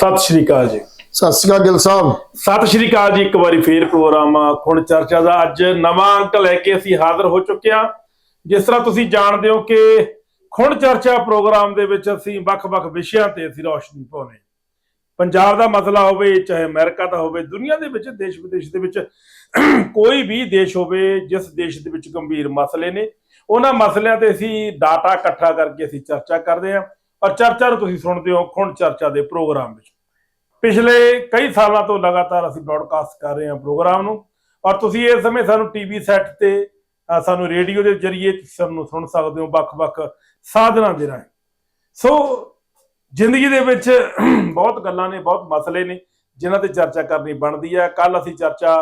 ਸਤਿ ਸ਼੍ਰੀ ਅਕਾਲ ਜੀ। ਸਤਿ ਸ਼੍ਰੀ ਅਕਾਲ ਗਿੱਲ ਸਾਹਿਬ। ਸਤਿ ਸ਼੍ਰੀ ਅਕਾਲ ਜੀ ਇੱਕ ਵਾਰੀ ਫੇਰ ਪ੍ਰੋਗਰਾਮ ਹੁਣ ਚਰਚਾ ਦਾ ਅੱਜ ਨਵਾਂ ਅੰਕ ਲੈ ਕੇ ਅਸੀਂ ਹਾਜ਼ਰ ਹੋ ਚੁੱਕੇ ਹਾਂ। ਜਿਸ ਤਰ੍ਹਾਂ ਤੁਸੀਂ ਜਾਣਦੇ ਹੋ ਕਿ ਖੁਣ ਚਰਚਾ ਪ੍ਰੋਗਰਾਮ ਦੇ ਵਿੱਚ ਅਸੀਂ ਵੱਖ-ਵੱਖ ਵਿਸ਼ਿਆਂ ਤੇ ਅਸੀਂ ਰੌਸ਼ਨੀ ਪਾਉਂਦੇ ਹਾਂ। ਪੰਜਾਬ ਦਾ ਮਸਲਾ ਹੋਵੇ ਚਾਹੇ ਅਮਰੀਕਾ ਦਾ ਹੋਵੇ ਦੁਨੀਆ ਦੇ ਵਿੱਚ ਦੇਸ਼ ਵਿਦੇਸ਼ ਦੇ ਵਿੱਚ ਕੋਈ ਵੀ ਦੇਸ਼ ਹੋਵੇ ਜਿਸ ਦੇਸ਼ ਦੇ ਵਿੱਚ ਗੰਭੀਰ ਮਸਲੇ ਨੇ ਉਹਨਾਂ ਮਸਲਿਆਂ ਤੇ ਅਸੀਂ ਡਾਟਾ ਇਕੱਠਾ ਕਰਕੇ ਅਸੀਂ ਚਰਚਾ ਕਰਦੇ ਹਾਂ। ਔਰ ਚਰਚਾ ਨੂੰ ਤੁਸੀਂ ਸੁਣਦੇ ਹੋ ਖੁਣ ਚਰਚਾ ਦੇ ਪ੍ਰੋਗਰਾਮ ਵਿੱਚ। ਪਿਛਲੇ ਕਈ ਸਾਲਾਂ ਤੋਂ ਲਗਾਤਾਰ ਅਸੀਂ ਬ੍ਰਾਡਕਾਸਟ ਕਰ ਰਹੇ ਹਾਂ ਪ੍ਰੋਗਰਾਮ ਨੂੰ ਔਰ ਤੁਸੀਂ ਇਸ ਸਮੇਂ ਸਾਨੂੰ ਟੀਵੀ ਸੈੱਟ ਤੇ ਸਾਨੂੰ ਰੇਡੀਓ ਦੇ ਜ਼ਰੀਏ ਤੁਸੀਂ ਸਾਨੂੰ ਸੁਣ ਸਕਦੇ ਹੋ ਵੱਖ-ਵੱਖ ਸਾਧਨਾਂ ਦੇ ਰਾਹੀਂ। ਸੋ ਜ਼ਿੰਦਗੀ ਦੇ ਵਿੱਚ ਬਹੁਤ ਗੱਲਾਂ ਨੇ ਬਹੁਤ ਮਸਲੇ ਨੇ ਜਿਨ੍ਹਾਂ ਤੇ ਚਰਚਾ ਕਰਨੀ ਬਣਦੀ ਹੈ। ਕੱਲ ਅਸੀਂ ਚਰਚਾ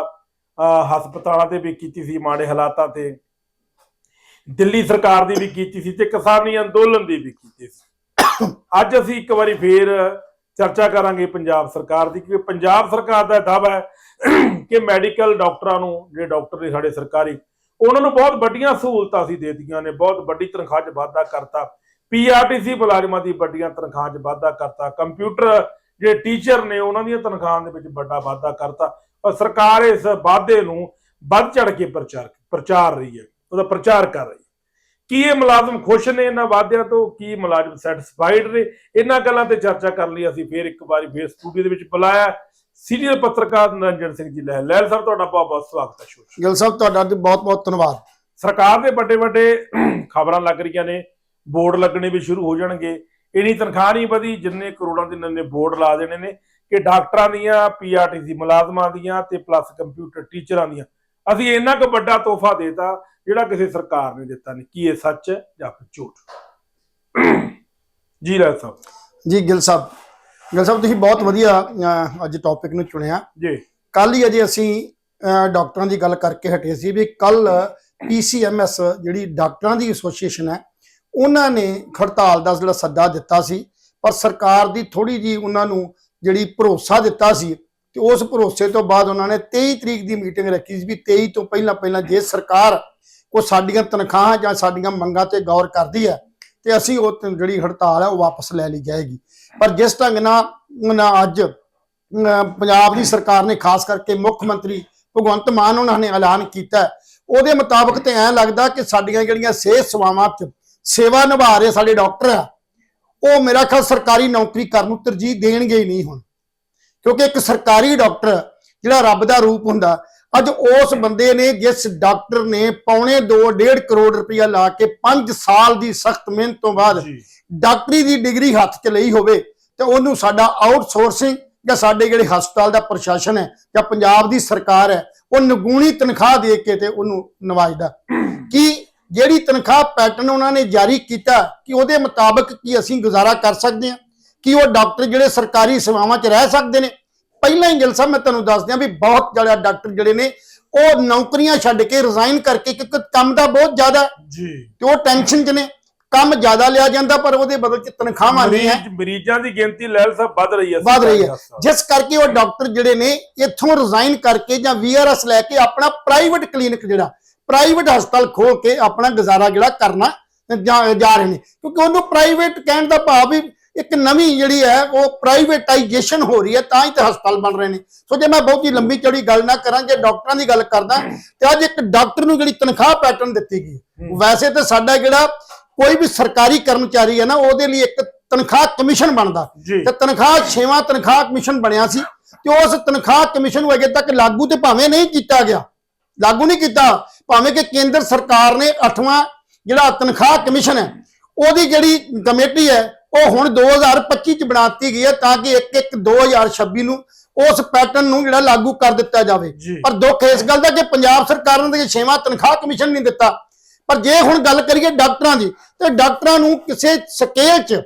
ਅ, ਹਸਪਤਾਲਾਂ ਤੇ ਵੀ ਕੀਤੀ ਸੀ ਮਾੜੇ ਹਾਲਾਤਾਂ ਤੇ। ਦਿੱਲੀ ਸਰਕਾਰ ਦੀ ਵੀ ਕੀਤੀ ਸੀ ਤੇ ਕਿਸਾਨੀ ਅੰਦੋਲਨ ਦੀ ਵੀ ਕੀਤੀ ਸੀ। ਅੱਜ ਅਸੀਂ ਇੱਕ ਵਾਰੀ ਫੇਰ ਚਰਚਾ ਕਰਾਂਗੇ ਪੰਜਾਬ ਸਰਕਾਰ ਦੀ ਕਿ ਪੰਜਾਬ ਸਰਕਾਰ ਦਾ ਦਾਅਵਾ ਹੈ ਕਿ ਮੈਡੀਕਲ ਡਾਕਟਰਾਂ ਨੂੰ, ਜਿਹੜੇ ਡਾਕਟਰ ਨੇ ਸਾਡੇ ਸਰਕਾਰੀ, ਉਹਨਾਂ ਨੂੰ ਬਹੁਤ ਵੱਡੀਆਂ ਸਹੂਲਤਾਂ ਅਸੀਂ ਦੇ ਦਿੱਤੀਆਂ ਨੇ, ਬਹੁਤ ਵੱਡੀ ਤਨਖਾਹ 'ਚ ਵਾਧਾ ਕਰਤਾ। ਪੀਆਰਟੀਸੀ ਮੁਲਾਜ਼ਮਾਂ ਦੀ ਵੱਡੀਆਂ ਤਨਖਾਹਾਂ 'ਚ ਵਾਧਾ ਕਰਤਾ। ਕੰਪਿਊਟਰ ਜਿਹੜੇ ਟੀਚਰ ਨੇ, ਉਹਨਾਂ ਦੀਆਂ ਤਨਖਾਹਾਂ ਦੇ ਵਿੱਚ ਵੱਡਾ ਵਾਧਾ ਕਰਤਾ। ਪਰ ਸਰਕਾਰ ਇਸ ਵਾਧੇ ਨੂੰ ਵੱਧ ਚੜ ਕੇ ਪ੍ਰਚਾਰ ਪ੍ਰਚਾਰ ਰਹੀ ਹੈ, ਉਹਦਾ ਪ੍ਰਚਾਰ ਕਰ ਰਹੀ ਹੈ। ਕੀ ਇਹ ਮੁਲਾਜ਼ਮ ਖੁਸ਼ ਨੇ ਇਹਨਾਂ ਵਾਅਦਿਆਂ ਤੋਂ? ਕੀ ਮੁਲਾਜ਼ਮ ਸੈਟੀਸਫਾਈਡ ਨੇ? ਇਹਨਾਂ ਗੱਲਾਂ ਤੇ ਚਰਚਾ ਕਰਨ ਲਈ ਅਸੀਂ ਫੇਰ ਇੱਕ ਵਾਰੀ ਫੇਰ ਸਟੂਡੀਓ ਦੇ ਵਿੱਚ ਬੁਲਾਇਆ। ਸੀਨੀਅਰ ਪੱਤਰਕਾਰ ਨਰਿੰਜਨ ਸਿੰਘ ਜੀ ਲਹਿਲ ਲਹਿਲ ਸਾਹਿਬ ਤੁਹਾਡਾ ਬਹੁਤ ਬਹੁਤ ਸਵਾਗਤ ਹੈ ਸ਼ੋਰ ਗਿੱਲ ਸਾਹਿਬ ਤੁਹਾਡਾ ਬਹੁਤ ਬਹੁਤ ਧੰਨਵਾਦ। ਸਰਕਾਰ ਦੇ ਵੱਡੇ ਵੱਡੇ ਖਬਰਾਂ ਲੱਗ ਰਹੀਆਂ ਨੇ। ਬੋਰਡ ਲੱਗਣੇ ਵੀ ਸ਼ੁਰੂ ਹੋ ਜਾਣਗੇ। ਇਨੀ ਤਨਖਾਹ ਨਹੀਂ ਵਧੀ ਜਿੰਨੇ ਕਰੋੜਾਂ ਦੇ ਨੰਨੇ ਬੋਰਡ ਲਾ ਦੇਣੇ ਨੇ ਕਿ ਡਾਕਟਰਾਂ ਦੀਆਂ ਪੀਆਰਟੀਸੀ ਮੁਲਾਜ਼ਮਾਂ ਦੀਆਂ ਤੇ ਪਲੱਸ ਕੰਪਿਊਟਰ ਟੀਚਰਾਂ ਦੀਆਂ। ਅਸੀਂ ਇੰਨਾ ਕੁ ਵੱਡਾ ਤੋਹਫਾ ਦੇਤਾ। ਜਿਹੜਾ ਕਿਸੇ ਸਰਕਾਰ ਨੇ ਦਿੱਤਾ ਨਹੀਂ ਕੀ ਇਹ ਸੱਚ ਹੈ ਜਾਂ ਫਿਰ ਝੂਠ? ਜੀ ਲੈ ਸਾਹਿਬ। ਜੀ ਗਿੱਲ ਸਾਹਿਬ। ਗਿੱਲ ਸਾਹਿਬ ਤੁਸੀਂ ਬਹੁਤ ਵਧੀਆ ਅੱਜ ਟੌਪਿਕ ਨੂੰ ਚੁਣਿਆ। ਜੀ। ਕੱਲ ਹੀ ਅਜੇ ਅਸੀਂ ਡਾਕਟਰਾਂ ਦੀ ਗੱਲ ਕਰਕੇ ਹਟੇ ਸੀ ਵੀ ਕੱਲ ਪੀਸੀਐਮਐਸ ਜਿਹੜੀ ਡਾਕਟਰਾਂ ਦੀ ਐਸੋਸੀਏਸ਼ਨ ਹੈ ਉਹਨਾਂ ਨੇ ਹੜਤਾਲ ਦਾ ਜਿਹੜਾ ਸੱਦਾ ਦਿੱਤਾ ਸੀ ਪਰ ਸਰਕਾਰ ਦੀ ਥੋੜੀ ਜੀ ਉਹਨਾਂ ਨੂੰ ਜਿਹੜੀ ਭਰੋਸਾ ਦਿੱਤਾ ਸੀ ਤੇ ਉਸ ਭਰੋਸੇ ਤੋਂ ਬਾਅਦ ਉਹਨਾਂ ਨੇ 23 ਤਰੀਕ ਦੀ ਮੀਟਿੰਗ ਰੱਖੀ ਸੀ ਵੀ 23 ਤੋਂ ਪਹਿਲਾਂ ਪਹਿਲਾਂ ਜੇ ਸਰਕਾਰ ਉਹ ਸਾਡੀਆਂ ਤਨਖਾਹਾਂ ਜਾਂ ਸਾਡੀਆਂ ਮੰਗਾਂ ਤੇ ਗੌਰ ਕਰਦੀ ਹੈ ਤੇ ਅਸੀਂ ਉਹ ਜਿਹੜੀ ਹੜਤਾਲ ਹੈ ਉਹ ਵਾਪਸ ਲੈ ਲਈ ਜਾਏਗੀ। ਪਰ ਜਿਸ ਢੰਗ ਨਾਲ ਅੱਜ ਪੰਜਾਬ ਦੀ ਸਰਕਾਰ ਨੇ ਖਾਸ ਕਰਕੇ ਮੁੱਖ ਮੰਤਰੀ ਭਗਵੰਤ ਮਾਨ ਉਹਨਾਂ ਨੇ ਐਲਾਨ ਕੀਤਾ ਉਹਦੇ ਮੁਤਾਬਕ ਤੇ ਐਂ ਲੱਗਦਾ ਕਿ ਸਾਡੀਆਂ ਜਿਹੜੀਆਂ ਸਿਹਤ ਸੇਵਾਵਾਂ 'ਚ ਸੇਵਾ ਨਿਭਾ ਰਹੇ ਸਾਡੇ ਡਾਕਟਰ ਆ, ਉਹ ਮੇਰਾ ਖਿਆਲ ਸਰਕਾਰੀ ਨੌਕਰੀ ਕਰਨ ਨੂੰ ਤਰਜੀਹ ਦੇਣਗੇ ਹੀ ਨਹੀਂ ਹੁਣ। ਕਿਉਂਕਿ ਇੱਕ ਸਰਕਾਰੀ ਡਾਕਟਰ ਜਿਹੜਾ ਰੱਬ ਦਾ ਰੂਪ ਹੁੰਦਾ ਅੱਜ ਉਸ ਬੰਦੇ ਨੇ ਜਿਸ ਡਾਕਟਰ ਨੇ ਪੌਣੇ 2 1.5 ਕਰੋੜ ਰੁਪਇਆ ਲਾ ਕੇ 5 ਸਾਲ ਦੀ ਸਖਤ ਮਿਹਨਤ ਤੋਂ ਬਾਅਦ ਡਾਕਟਰੀ ਦੀ ਡਿਗਰੀ ਹੱਥ 'ਚ ਲਈ ਹੋਵੇ ਤੇ ਉਹਨੂੰ ਸਾਡਾ ਆਊਟਸੋਰਸਿੰਗ ਜਾਂ ਸਾਡੇ ਜਿਹੜੇ ਹਸਪਤਾਲ ਦਾ ਪ੍ਰਸ਼ਾਸਨ ਹੈ ਜਾਂ ਪੰਜਾਬ ਦੀ ਸਰਕਾਰ ਹੈ ਉਹ ਨਗੂਣੀ ਤਨਖਾਹ ਦੇ ਕੇ ਤੇ ਉਹਨੂੰ ਨਵਾਜਦਾ। ਕਿ ਜਿਹੜੀ ਤਨਖਾਹ ਪੈਟਰਨ ਉਹਨਾਂ ਨੇ ਜਾਰੀ ਕੀਤਾ ਕਿ ਉਹਦੇ ਮੁਤਾਬਕ ਕੀ ਅਸੀਂ ਗੁਜ਼ਾਰਾ ਕਰ ਸਕਦੇ ਹਾਂ? ਕਿ ਉਹ ਡਾਕਟਰ ਜਿਹੜੇ ਸਰਕਾਰੀ ਸੇਵਾਵਾਂ 'ਚ ਰਹਿ ਸਕਦੇ ਨੇ? ਪਹਿਲਾਂ ਹੀ ਗਿਲ ਸਾਹਿਬ ਮੈਂ ਤੁਹਾਨੂੰ ਦੱਸ ਦਿਆਂ ਵੀ ਬਹੁਤ ਜ਼ਿਆਦਾ ਡਾਕਟਰ ਜਿਹੜੇ ਨੇ ਉਹ ਨੌਕਰੀਆਂ ਛੱਡ ਕੇ ਰਿਜ਼ਾਈਨ ਕਰਕੇ ਕਿਉਂਕਿ ਕੰਮ ਦਾ ਬਹੁਤ ਜ਼ਿਆਦਾ ਜੀ। ਤੇ ਉਹ ਟੈਨਸ਼ਨ 'ਚ ਨੇ। ਕੰਮ ਜ਼ਿਆਦਾ ਲਿਆ ਜਾਂਦਾ ਪਰ ਉਹਦੇ ਬਦਲ 'ਚ ਤਨਖਾਹਾਂ ਨਹੀਂ ਹੈ। ਮਰੀਜ਼ ਦੀ ਗਿਣਤੀ ਲੈਲ ਸਾਹਿਬ ਵੱਧ ਰਹੀ ਹੈ ਵੱਧ ਰਹੀ ਹੈ। ਜਿਸ ਕਰਕੇ ਉਹ ਡਾਕਟਰ ਜਿਹੜੇ ਨੇ ਇੱਥੋਂ ਰਿਜ਼ਾਈਨ ਕਰਕੇ ਜਾਂ ਵੀਆਰਐਸ ਲੈ ਕੇ ਆਪਣਾ ਪ੍ਰਾਈਵੇਟ ਕਲੀਨਿਕ ਜਿਹੜਾ ਪ੍ਰਾਈਵੇਟ ਹਸਪਤਾਲ ਖੋਲ ਕੇ ਆਪਣਾ ਗੁਜ਼ਾਰਾ ਜਿਹੜਾ ਕਰਨਾ ਜਾ ਜਾ ਰਹੇ ਨੇ। ਕਿਉਂਕਿ ਉਹਨੂੰ ਪ੍ਰਾਈਵੇਟ ਕਹਿਣ ਦਾ ਭਾਵ ਵੀ ਇੱਕ ਨਵੀਂ ਜਿਹੜੀ ਹੈ ਉਹ ਪ੍ਰਾਈਵੇਟਾਈਜੇਸ਼ਨ ਹੋ ਰਹੀ ਹੈ ਤਾਂ ਹੀ ਤੇ ਹਸਪਤਾਲ ਬਣ ਰਹੇ ਨੇ। ਸੋ ਜੇ ਮੈਂ ਬਹੁਤੀ ਲੰਬੀ ਚੌੜੀ ਗੱਲ ਨਾ ਕਰਾਂ ਜੇ ਡਾਕਟਰਾਂ ਦੀ ਗੱਲ ਕਰਦਾ ਤੇ ਅੱਜ ਇੱਕ ਡਾਕਟਰ ਨੂੰ ਜਿਹੜੀ ਤਨਖਾਹ ਪੈਟਰਨ ਦਿੱਤੀ ਗਈ। ਵੈਸੇ ਤੇ ਸਾਡਾ ਜਿਹੜਾ ਕੋਈ ਵੀ ਸਰਕਾਰੀ ਕਰਮਚਾਰੀ ਹੈ ਨਾ ਉਹਦੇ ਲਈ ਇੱਕ ਤਨਖਾਹ ਕਮਿਸ਼ਨ ਬਣਦਾ। ਤੇ ਤਨਖਾਹ ਛੇਵਾਂ ਤਨਖਾਹ ਕਮਿਸ਼ਨ ਬਣਿਆ ਸੀ ਤੇ ਉਸ ਤਨਖਾਹ ਕਮਿਸ਼ਨ ਨੂੰ ਅਜੇ ਤੱਕ ਲਾਗੂ ਤੇ ਭਾਵੇਂ ਨਹੀਂ ਕੀਤਾ ਗਿਆ। ਲਾਗੂ ਨਹੀਂ ਕੀਤਾ ਭਾਵੇਂ ਕਿ ਕੇਂਦਰ ਸਰਕਾਰ ਨੇ 8ਵਾਂ ਜਿਹੜਾ ਤਨਖਾਹ ਕਮਿਸ਼ਨ ਹੈ ਉਹਦੀ ਜਿਹੜੀ ਕਮੇਟੀ ਹੈ ਉਹ ਹੁਣ 2025 ਚ ਬਣਾਤੀ ਗਈ ਹੈ ਤਾਂ ਕਿ 1 1 2026 ਨੂੰ ਉਸ ਪੈਟਰਨ ਨੂੰ ਜਿਹੜਾ ਲਾਗੂ ਕਰ ਦਿੱਤਾ ਜਾਵੇ। ਪਰ ਦੁੱਖ ਇਸ ਗੱਲ ਦਾ ਕਿ ਪੰਜਾਬ ਸਰਕਾਰ ਨੇ ਛੇਵਾਂ ਤਨਖਾਹ ਕਮਿਸ਼ਨ ਨਹੀਂ ਦਿੱਤਾ। ਪਰ ਜੇ ਹੁਣ ਗੱਲ ਕਰੀਏ ਡਾਕਟਰਾਂ ਦੀ ਤੇ ਡਾਕਟਰਾਂ ਨੂੰ ਕਿਸੇ ਸਕੇਲ 'ਚ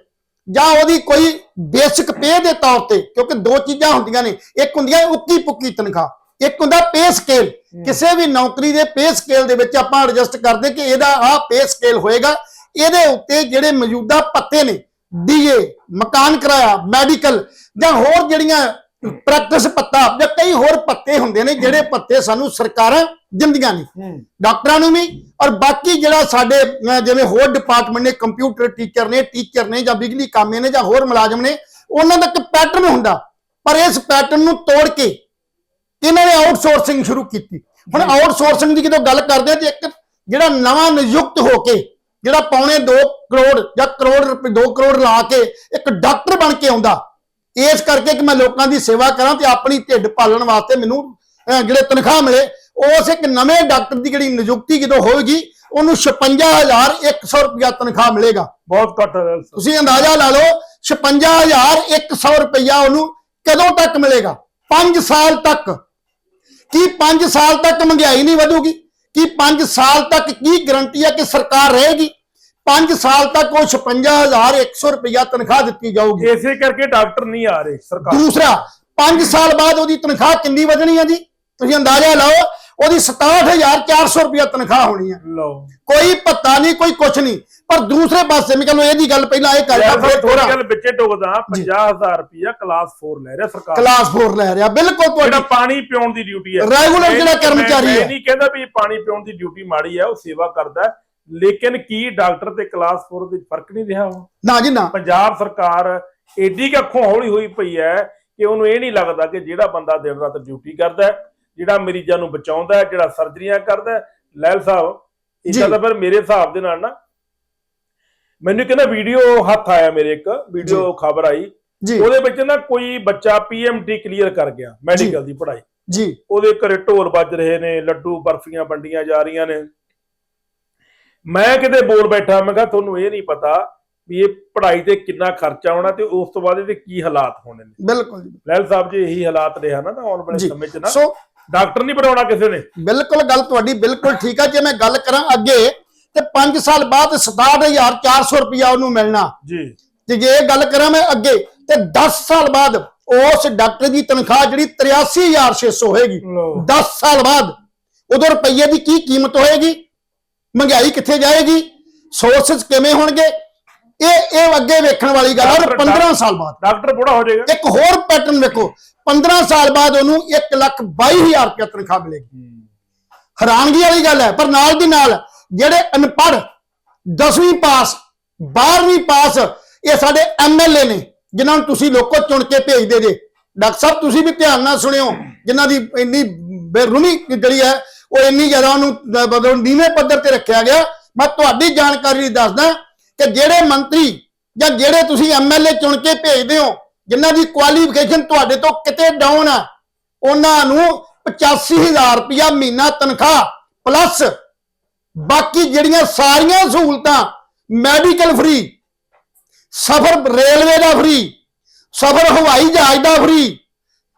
ਜਾਂ ਉਹਦੀ ਕੋਈ ਬੇਸਿਕ ਪੇ ਦੇ ਤੌਰ ਤੇ ਕਿਉਂਕਿ ਦੋ ਚੀਜ਼ਾਂ ਹੁੰਦੀਆਂ ਨੇ ਇੱਕ ਹੁੰਦੀਆਂ ਉੱਕੀ ਪੁੱਕੀ ਤਨਖਾਹ ਇੱਕ ਹੁੰਦਾ ਪੇ ਸਕੇਲ ਕਿਸੇ ਵੀ ਨੌਕਰੀ ਦੇ ਪੇ ਸਕੇਲ ਦੇ ਵਿੱਚ ਆਪਾਂ ਐਡਜਸਟ ਕਰਦੇ ਕਿ ਇਹਦਾ ਆਹ ਪੇ ਸਕੇਲ ਹੋਏਗਾ ਇਹਦੇ ਉੱਤੇ ਜਿਹੜੇ ਮੌਜੂਦਾ ਭੱਤੇ ਨੇ ਡੀਏ ਮਕਾਨ ਕਿਰਾਇਆ ਮੈਡੀਕਲ ਜਾਂ ਹੋਰ ਜਿਹੜੀਆਂ ਪ੍ਰੈਕਟਿਸ ਭੱਤਾ ਜਾਂ ਕਈ ਹੋਰ ਭੱਤੇ ਹੁੰਦੇ ਨੇ ਜਿਹੜੇ ਭੱਤੇ ਸਾਨੂੰ ਸਰਕਾਰਾਂ ਦਿੰਦੀਆਂ ਨੇ ਡਾਕਟਰਾਂ ਨੂੰ ਵੀ ਔਰ ਬਾਕੀ ਜਿਹੜਾ ਸਾਡੇ ਜਿਵੇਂ ਹੋਰ ਡਿਪਾਰਟਮੈਂਟ ਨੇ ਕੰਪਿਊਟਰ ਟੀਚਰ ਨੇ ਟੀਚਰ ਨੇ ਜਾਂ ਬਿਜਲੀ ਕਾਮੇ ਨੇ ਜਾਂ ਹੋਰ ਮੁਲਾਜ਼ਮ ਨੇ ਉਹਨਾਂ ਦਾ ਇੱਕ ਪੈਟਰਨ ਹੁੰਦਾ ਪਰ ਇਸ ਪੈਟਰਨ ਨੂੰ ਤੋੜ ਕੇ ਇਹਨਾਂ ਨੇ ਆਊਟਸੋਰਸਿੰਗ ਸ਼ੁਰੂ ਕੀਤੀ। ਹੁਣ ਆਊਟਸੋਰਸਿੰਗ ਦੀ ਜਦੋਂ ਗੱਲ ਕਰਦੇ ਆ ਤੇ ਇੱਕ ਜਿਹੜਾ ਨਵਾਂ ਨਿਯੁਕਤ ਹੋ ਕੇ ਜਿਹੜਾ ਪੌਣੇ 2 ਕਰੋੜ ਜਾਂ ਕਰੋੜ ਰੁਪਏ 2 ਕਰੋੜ ਲਾ ਕੇ ਇੱਕ ਡਾਕਟਰ ਬਣ ਕੇ ਆਉਂਦਾ ਇਸ ਕਰਕੇ ਕਿ ਮੈਂ ਲੋਕਾਂ ਦੀ ਸੇਵਾ ਕਰਾਂ ਤੇ ਆਪਣੀ ਢਿੱਡ ਪਾਲਣ ਵਾਸਤੇ ਮੈਨੂੰ ਜਿਹੜੇ ਤਨਖਾਹ ਮਿਲੇ ਉਸ ਇੱਕ ਨਵੇਂ ਡਾਕਟਰ ਦੀ ਜਿਹੜੀ ਨਿਯੁਕਤੀ ਜਦੋਂ ਹੋਵੇਗੀ ਉਹਨੂੰ 56100 ਰੁਪਇਆ ਤਨਖਾਹ ਮਿਲੇਗਾ। ਬਹੁਤ ਘੱਟ ਤੁਸੀਂ ਅੰਦਾਜ਼ਾ ਲਾ ਲਓ 56100 ਰੁਪਇਆ ਉਹਨੂੰ ਕਦੋਂ ਤੱਕ ਮਿਲੇਗਾ? 5 ਸਾਲ ਤੱਕ। ਕੀ 5 ਸਾਲ ਤੱਕ ਮਹਿੰਗਾਈ ਨਹੀਂ ਵਧੂਗੀ? ਕੀ 5 ਸਾਲ ਤੱਕ ਕੀ ਗਰੰਟੀ ਹੈ ਕਿ ਸਰਕਾਰ ਰਹੇਗੀ? 5 ਸਾਲ ਤੱਕ ਉਹ 56100 ਰੁਪਇਆ ਤਨਖਾਹ ਦਿੱਤੀ ਜਾਊਗੀ। ਇਸੇ ਕਰਕੇ ਡਾਕਟਰ ਨਹੀਂ ਆ ਰਹੇ ਸਰਕਾਰ। ਦੂਸਰਾ 5 ਸਾਲ ਬਾਅਦ ਉਹਦੀ ਤਨਖਾਹ ਕਿੰਨੀ ਵਧਣੀ ਹੈ ਜੀ? ਤੁਸੀਂ ਅੰਦਾਜ਼ਾ ਲਾਓ ਉਹਦੀ 67400 ਰੁਪਇਆ ਤਨਖਾਹ ਹੋਣੀ ਹੈ ਲਓ। ਕੋਈ ਭੱਤਾ ਨਹੀਂ ਕੋਈ ਕੁਛ ਨਹੀਂ। ਪਰ ਦੂਸਰੇ ਪਾਸੇ ਮੈਂ ਕਹਿੰਦਾ ਇਹਦੀ ਗੱਲ ਪਹਿਲਾਂ ਇਹ ਕਰਦਾ ਫਿਰ ਥੋੜੀ ਗੱਲ ਵਿੱਚੇ ਟੋਕਦਾ 50000 ਰੁਪਇਆ ਕਲਾਸ 4 ਲੈ ਰਿਹਾ ਸਰਕਾਰ ਕਲਾਸ 4 ਲੈ ਰਿਹਾ ਬਿਲਕੁਲ ਤੁਹਾਡੀ ਪਾਣੀ ਪਿਉਣ ਦੀ ਡਿਊਟੀ ਹੈ ਮੈਂ- ਜਿਹੜਾ ਕਰਮਚਾਰੀ ਹੈ। ਨਹੀਂ ਕਹਿੰਦਾ ਵੀ ਪਾਣੀ ਪਿਉਣ ਦੀ ਡਿਊਟੀ ਮਾੜੀ ਹੈ ਉਹ ਸੇਵਾ ਕਰਦਾ। ਲੇਕਿਨ ਕੀ ਡਾਕਟਰ ਤੇ ਕਲਾਸ 4 ਦੇ ਫ਼ਰਕ ਨਹੀਂ ਰਿਹਾ ਉਹ ਨਾ ਜੀ ਨਾ ਪੰਜਾਬ ਸਰਕਾਰ ਏਡੀ ਅੱਖੋਂ ਹੌਲੀ ਹੋਈ ਪਈ ਹੈ ਕਿ ਉਹਨੂੰ ਇਹ ਨਹੀਂ ਲੱਗਦਾ ਕਿ ਜਿਹੜਾ ਬੰਦਾ ਦਿਨ ਰਾਤ ਡਿਊਟੀ ਕਰਦਾ ਹੈ ਜਿਹੜਾ ਮਰੀਜ਼ਾਂ ਨੂੰ ਬਚਾਉਂਦਾ ਹੈ ਜਿਹੜਾ ਸਰਜਰੀਆਂ ਕਰਦਾ ਹੈ ਲੈਲ ਸਾਹਿਬ। ਇਦਾਂ ਦਾ ਫਿਰ ਮੇਰੇ ਹਿਸਾਬ ਦੇ ਨਾਲ ਨਾ ਮੈਨੂੰ ਕਹਿੰਦਾ ਵੀਡੀਓ ਹੱਥ ਆਇਆ ਮੇਰੇ ਇੱਕ ਵੀਡੀਓ ਖਬਰ ਆਈ। ਉਹਦੇ ਵਿੱਚ ਨਾ ਕੋਈ ਬੱਚਾ ਪੀਐਮਟੀ ਕਲੀਅਰ ਕਰ ਗਿਆ ਮੈਡੀਕਲ ਦੀ ਪੜ੍ਹਾਈ। ਜੀ। ਉਹਦੇ ਘਰੇ ਢੋਲ ਵੱਜ ਰਹੇ ਨੇ ਲੱਡੂ ਬਰਫੀਆਂ ਵੰਡੀਆਂ ਜਾ ਰਹੀਆਂ ਨੇ। ਮੈਂ ਕਿਤੇ ਬੋਲ ਬੈਠਾ ਮੈਂ ਕਿਹਾ ਤੁਹਾਨੂੰ ਇਹ ਨਹੀਂ ਪਤਾ ਵੀ ਇਹ ਪੜ੍ਹਾਈ ਤੇ ਕਿੰਨਾ ਖਰਚਾ ਆਉਣਾ ਤੇ ਉਸ ਤੋਂ ਬਾਅਦ ਇਹਦੇ ਕੀ ਹਾਲਾਤ ਹੋਣੇ ਨੇ। ਬਿਲਕੁਲ ਜੀ। ਲੈਲ ਸਾਹਿਬ ਜੀ ਇਹੀ ਹਾਲਾਤ ਰਿਹਾ ਨਾ ਤਾਂ ਆਉਣ ਵਾਲੇ ਸਮੇਂ 'ਚ ਨਾ। ਸੋ ਡਾਕਟਰ ਨਹੀਂ ਬਣਾਉਣਾ ਕਿਸੇ ਨੇ। ਬਿਲਕੁਲ ਗੱਲ ਤੁਹਾਡੀ ਬਿਲਕੁਲ ਠੀਕ ਹੈ ਜੇ ਮੈਂ ਗੱਲ ਕਰਾਂ ਅੱਗੇ ਤੇ 5 ਸਾਲ ਬਾਅਦ 67400 ਰੁਪਇਆ ਉਹਨੂੰ ਮਿਲਣਾ। ਜੀ। ਤੇ ਜੇ ਇਹ ਗੱਲ ਕਰਾਂ ਮੈਂ ਅੱਗੇ ਤੇ 10 ਸਾਲ ਬਾਅਦ ਉਸ ਡਾਕਟਰ ਦੀ ਤਨਖਾਹ ਜਿਹੜੀ 83600 ਹੋਏਗੀ। ਲਓ। 10 ਸਾਲ ਬਾਅਦ ਉਦੋਂ ਰੁਪਈਏ ਦੀ ਕੀ ਕੀਮਤ ਹੋਏਗੀ? ਮਹਿੰਗਾਈ ਕਿੱਥੇ ਜਾਏਗੀ? ਸੋਰਸਸ ਕਿਵੇਂ ਹੋਣਗੇ? ਇਹ ਇਹ ਅੱਗੇ ਵੇਖਣ ਵਾਲੀ ਗੱਲ ਹੈ ਔਰ 15 ਸਾਲ ਬਾਅਦ। ਡਾਕਟਰ ਬੁੜਾ ਹੋ ਜਾਏਗਾ। ਇੱਕ ਹੋਰ ਪੈਟਰਨ ਵੇਖੋ। 15 ਸਾਲ ਬਾਅਦ ਉਹਨੂੰ 1 ਲੱਖ 22000 ਰੁਪਏ ਤਨਖਾਹ ਮਿਲੇਗੀ। ਹੈਰਾਨਗੀ ਵਾਲੀ ਗੱਲ ਹੈ ਪਰ ਨਾਲ ਦੀ ਨਾਲ ਜਿਹੜੇ ਅਨਪੜ੍ਹ 10ਵੀਂ ਪਾਸ 12ਵੀਂ ਪਾਸ, ਇਹ ਸਾਡੇ ਐਮਐਲਏ ਨੇ, ਜਿਨ੍ਹਾਂ ਨੂੰ ਤੁਸੀਂ ਲੋਕੋ ਚੁਣ ਕੇ ਭੇਜਦੇ ਜੇ। ਡਾਕਟਰ ਸਾਹਿਬ, ਤੁਸੀਂ ਵੀ ਧਿਆਨ ਨਾਲ ਸੁਣਿਓ, ਜਿਨ੍ਹਾਂ ਦੀ ਇੰਨੀ ਬੇਰੁਮੀ ਜਿਹੜੀ ਹੈ, ਉਹ ਇੰਨੀ ਜ਼ਿਆਦਾ ਉਹਨੂੰ, ਅਹ, ਮਤਲਬ ਨੀਵੇਂ ਪੱਧਰ ਤੇ ਰੱਖਿਆ ਗਿਆ। ਮੈਂ ਤੁਹਾਡੀ ਜਾਣਕਾਰੀ ਲਈ ਦੱਸਦਾ ਕਿ ਜਿਹੜੇ ਮੰਤਰੀ ਜਾਂ ਜਿਹੜੇ ਤੁਸੀਂ ਐਮਐਲਏ ਚੁਣ ਕੇ ਭੇਜਦੇ ਹੋ, ਜਿਨ੍ਹਾਂ ਦੀ ਕੁਆਲੀਫਿਕੇਸ਼ਨ ਤੁਹਾਡੇ ਤੋਂ ਕਿਤੇ ਡਾਊਨ ਆ ਉਹਨਾਂ ਨੂੰ 85000 ਰੁਪਇਆ ਮਹੀਨਾ ਤਨਖਾਹ ਪਲੱਸ ਬਾਕੀ ਜਿਹੜੀਆਂ ਸਾਰੀਆਂ ਸਹੂਲਤਾਂ ਮੈਡੀਕਲ ਫ੍ਰੀ ਸਫ਼ਰ ਰੇਲਵੇ ਦਾ ਫ੍ਰੀ ਸਫ਼ਰ ਹਵਾਈ ਜਹਾਜ਼ ਦਾ ਫ੍ਰੀ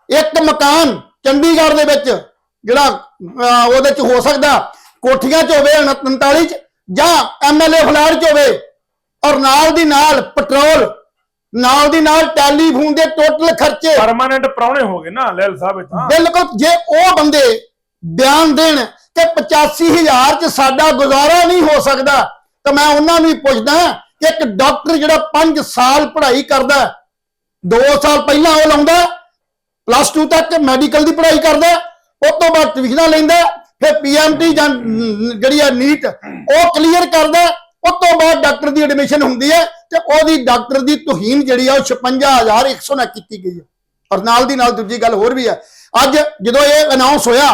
ਇੱਕ ਮਕਾਨ ਚੰਡੀਗੜ੍ਹ ਦੇ ਵਿੱਚ ਜਿਹੜਾ ਉਹਦੇ ਚ ਹੋ ਸਕਦਾ ਕੋਠੀਆਂ ਚ ਹੋਵੇ 39 ਚ ਜਾਂ ਐਮਐਲਏ ਫਲੈਟ ਚ ਹੋਵੇ ਔਰ ਨਾਲ ਦੀ ਨਾਲ ਪੈਟਰੋਲ ਨਾਲ ਦੀ ਨਾਲ ਟੈਲੀਫੋਨ ਦੇ ਟੋਟਲ ਖਰਚੇ। ਪਰਮਾਨੈਂਟ ਪ੍ਰਾਹੁਣੇ ਹੋ ਗਏ ਨਾ ਲੈਲ ਸਾਹਿਬ ਇਹ ਤਾਂ। ਬਿਲਕੁਲ ਜੇ ਉਹ ਬੰਦੇ ਬਿਆਨ ਦੇਣ ਕਿ 85000 ਚ ਸਾਡਾ ਗੁਜ਼ਾਰਾ ਨਹੀਂ ਹੋ ਸਕਦਾ। ਤਾਂ ਮੈਂ ਉਹਨਾਂ ਨੂੰ ਹੀ ਪੁੱਛਦਾ ਕਿ ਇੱਕ ਡਾਕਟਰ ਜਿਹੜਾ 5 ਸਾਲ ਪੜ੍ਹਾਈ ਕਰਦਾ 2 ਸਾਲ ਪਹਿਲਾਂ ਉਹ ਲਾਉਂਦਾ ਪਲੱਸ 2 ਤੱਕ ਮੈਡੀਕਲ ਦੀ ਪੜ੍ਹਾਈ ਕਰਦਾ ਉਸ ਤੋਂ ਬਾਅਦ ਟਿਊਸ਼ਨਾਂ ਲੈਂਦਾ ਫਿਰ ਪੀਐਮਟੀ ਜਾਂ ਜਿਹੜੀ ਆ ਨੀਟ ਉਹ ਕਲੀਅਰ ਕਰਦਾ ਉਸ ਤੋਂ ਬਾਅਦ ਡਾਕਟਰ ਦੀ ਐਡਮਿਸ਼ਨ ਹੁੰਦੀ ਹੈ ਤੇ ਉਹਦੀ ਡਾਕਟਰ ਦੀ ਤੁਹੀਨ ਜਿਹੜੀ ਆ ਉਹ 56100 ਨਾਲ ਕੀਤੀ ਗਈ ਹੈ। ਔਰ ਨਾਲ ਦੀ ਨਾਲ ਦੂਜੀ ਗੱਲ ਹੋਰ ਵੀ ਹੈ। ਅੱਜ ਜਦੋਂ ਇਹ ਅਨਾਉਂਸ ਹੋਇਆ